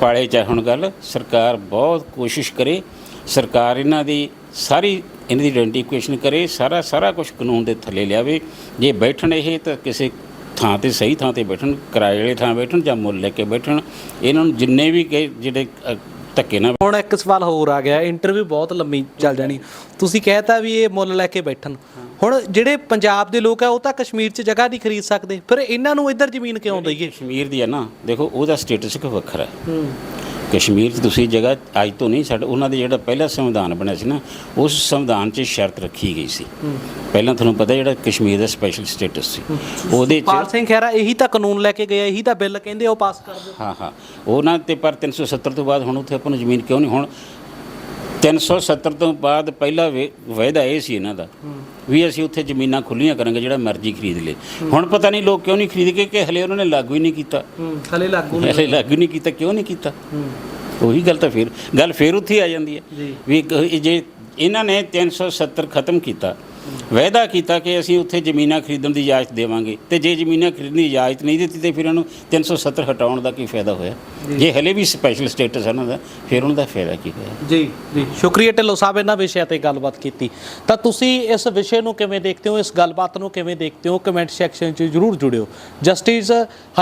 ਪਾਲੇ ਚ ਹੈ ਹੁਣ ਗੱਲ, ਸਰਕਾਰ ਬਹੁਤ ਕੋਸ਼ਿਸ਼ ਕਰੇ, ਸਰਕਾਰ ਇਹਨਾਂ ਦੀ ਸਾਰੀ ਇਹਨਾਂ ਦੀ ਆਇਡੈਂਟੀਫਿਕੇਸ਼ਨ ਕਰੇ ਸਾਰਾ ਸਾਰਾ ਕੁਝ ਕਾਨੂੰਨ ਦੇ ਥੱਲੇ ਲਿਆਵੇ। ਜੇ ਬੈਠਣ ਇਹ ਤਾਂ ਕਿਸੇ ਥਾਂ ਤੇ ਸਹੀ ਥਾਂ ਤੇ ਬੈਠਣ ਕਿਰਾਏ ਵਾਲੇ ਥਾਂ ਬੈਠਣ ਜਾਂ ਮੁੱਲ ਲੈ ਕੇ ਬੈਠਣ ਇਹਨਾਂ ਨੂੰ ਜਿੰਨੇ ਵੀ ਜਿਹੜੇ ਧੱਕੇ ਨਾਲ ਹੁਣ ਇੱਕ ਸਵਾਲ ਹੋਰ ਆ ਗਿਆ ਇੰਟਰਵਿਊ ਬਹੁਤ ਲੰਮੀ ਚੱਲ ਜਾਣੀ। ਤੁਸੀਂ ਕਹਿਤਾ ਵੀ ਇਹ ਮੁੱਲ ਲੈ ਕੇ ਬੈਠਣ। ਹੁਣ ਜਿਹੜੇ ਪੰਜਾਬ ਦੇ ਲੋਕ ਆ ਉਹ ਤਾਂ ਕਸ਼ਮੀਰ 'ਚ ਜਗ੍ਹਾ ਨਹੀਂ ਖਰੀਦ ਸਕਦੇ। ਫਿਰ ਇਹਨਾਂ ਨੂੰ ਇੱਧਰ ਜ਼ਮੀਨ ਕਿਉਂ ਦਈਏ? ਕਸ਼ਮੀਰ ਦੀ ਹੈ ਨਾ ਦੇਖੋ ਉਹਦਾ ਸਟੇਟਸ ਇੱਕ ਵੱਖਰਾ ਹੈ। ਕਸ਼ਮੀਰ 'ਚ ਤੁਸੀਂ ਜਗ੍ਹਾ ਅੱਜ ਤੋਂ ਨਹੀਂ ਸਾਡੇ ਉਹਨਾਂ ਦੇ ਜਿਹੜਾ ਪਹਿਲਾ ਸੰਵਿਧਾਨ ਬਣਿਆ ਸੀ ਨਾ ਉਸ ਸੰਵਿਧਾਨ 'ਚ ਸ਼ਰਤ ਰੱਖੀ ਗਈ ਸੀ। ਪਹਿਲਾਂ ਤੁਹਾਨੂੰ ਪਤਾ ਜਿਹੜਾ ਕਸ਼ਮੀਰ ਦਾ ਸਪੈਸ਼ਲ ਸਟੇਟਸ ਸੀ। ਉਹਦੇ 'ਚ ਪਾਲ ਸਿੰਘ ਖਹਿਰਾ ਇਹੀ ਤਾਂ ਕਾਨੂੰਨ ਲੈ ਕੇ ਗਿਆ ਇਹੀ ਤਾਂ ਬਿੱਲ ਕਹਿੰਦੇ ਉਹ ਪਾਸ ਕਰ ਦਿਓ। ਹਾਂ ਹਾਂ। ਉਹਨਾਂ ਤੇ ਪਰ 370 ਤੋਂ ਬਾਅਦ ਹੁਣ ਉੱਥੇ ਆਪਾਂ ਨੂੰ ਜ਼ਮੀਨ ਕਿਉਂ ਨਹੀਂ ਹੁਣ 370 ਤੋਂ ਬਾਅਦ ਪਹਿਲਾ ਵਾਅਦਾ ਇਹ ਸੀ ਇਹਨਾਂ ਦਾ ਵੀ ਅਸੀਂ ਉੱਥੇ ਜ਼ਮੀਨਾਂ ਖੁੱਲੀਆਂ ਕਰਾਂਗੇ ਜਿਹੜਾ ਮਰਜ਼ੀ ਖਰੀਦ ਲੇ ਹੁਣ ਪਤਾ ਨਹੀਂ ਲੋਕ ਕਿਉਂ ਨਹੀਂ ਖਰੀਦ ਕੇ ਕਿ ਹਲੇ ਉਹਨਾਂ ਨੇ ਲਾਗੂ ਹੀ ਨਹੀਂ ਕੀਤਾ। ਹਲੇ ਲਾਗੂ ਹਲੇ ਲਾਗੂ ਨਹੀਂ ਕੀਤਾ ਕਿਉਂ ਨਹੀਂ ਕੀਤਾ? ਉਹੀ ਗੱਲ ਤਾਂ ਫਿਰ ਗੱਲ ਫਿਰ ਉੱਥੇ ਆ ਜਾਂਦੀ ਹੈ। ਵੀ ਜੇ ਇਹਨਾਂ ਨੇ 370 ਖਤਮ ਕੀਤਾ ਵਾਅਦਾ ਕੀਤਾ ਕਿ ਅਸੀਂ ਉੱਥੇ ਜ਼ਮੀਨਾਂ ਖਰੀਦਣ ਦੀ ਇਜਾਜ਼ਤ ਦੇਵਾਂਗੇ। ਤੇ ਜੇ ਜ਼ਮੀਨਾਂ ਖਰੀਦਣ ਦੀ ਇਜਾਜ਼ਤ ਨਹੀਂ ਦਿੱਤੀ ਤੇ ਫਿਰ ਇਹਨਾਂ ਨੂੰ 370 ਹਟਾਉਣ ਦਾ ਕੀ ਫਾਇਦਾ ਹੋਇਆ? ਜੇ। ਹਲੇ ਵੀ ਸਪੈਸ਼ਲ ਸਟੇਟਸ ਹੈ ਉਹਨਾਂ ਦਾ ਫਿਰ ਉਹਨਾਂ ਦਾ ਫਾਇਦਾ ਕੀ ਹੋਇਆ? ਜੀ ਜੀ। ਸ਼ੁਕਰੀਆ ਢਿੱਲੋਂ ਸਾਹਿਬ ਇਹਨਾਂ ਵਿਸ਼ਿਆਂ ਤੇ ਗੱਲਬਾਤ ਕੀਤੀ। ਤਾਂ ਤੁਸੀਂ ਇਸ ਵਿਸ਼ੇ ਨੂੰ ਕਿਵੇਂ ਦੇਖਦੇ ਹੋ ਇਸ ਗੱਲਬਾਤ ਨੂੰ ਕਿਵੇਂ ਦੇਖਦੇ ਹੋ ਕਮੈਂਟ ਸੈਕਸ਼ਨ 'ਚ ਜਰੂਰ ਜੁੜਿਓ। ਜਸਟਿਸ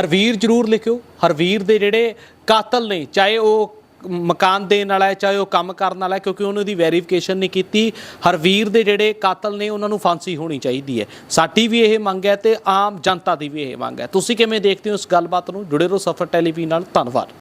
ਹਰਵੀਰ ਜਰੂਰ ਲਿਖਿਓ। ਹਰਵੀਰ ਦੇ ਜਿਹੜੇ ਕਾਤਲ ਨੇ ਚਾਹੇ ਉਹ ਮਕਾਨ ਦੇਣ ਵਾਲਾ ਹੈ, ਚਾਹੇ ਉਹ ਕੰਮ ਕਰਨ ਵਾਲਾ ਹੈ, ਕਿਉਂਕਿ ਉਹਨਾਂ ਦੀ ਵੈਰੀਫਿਕੇਸ਼ਨ ਨਹੀਂ ਕੀਤੀ। ਹਰਵੀਰ ਦੇ ਜਿਹੜੇ ਕਾਤਲ ਨੇ, ਉਹਨਾਂ ਨੂੰ ਫਾਂਸੀ ਹੋਣੀ ਚਾਹੀਦੀ ਹੈ। ਸਾਡੀ ਵੀ ਇਹ ਮੰਗ ਹੈ ਤੇ ਆਮ ਜਨਤਾ ਦੀ ਵੀ ਇਹ ਮੰਗ ਹੈ। ਤੁਸੀਂ ਕਿਵੇਂ ਦੇਖਦੇ ਹੋ ਇਸ ਗੱਲਬਾਤ ਨੂੰ? ਜੁੜੇ ਰਹੋ ਸਫਰ ਟੈਲੀਵਿਜ਼ਨ ਨਾਲ। ਧੰਨਵਾਦ।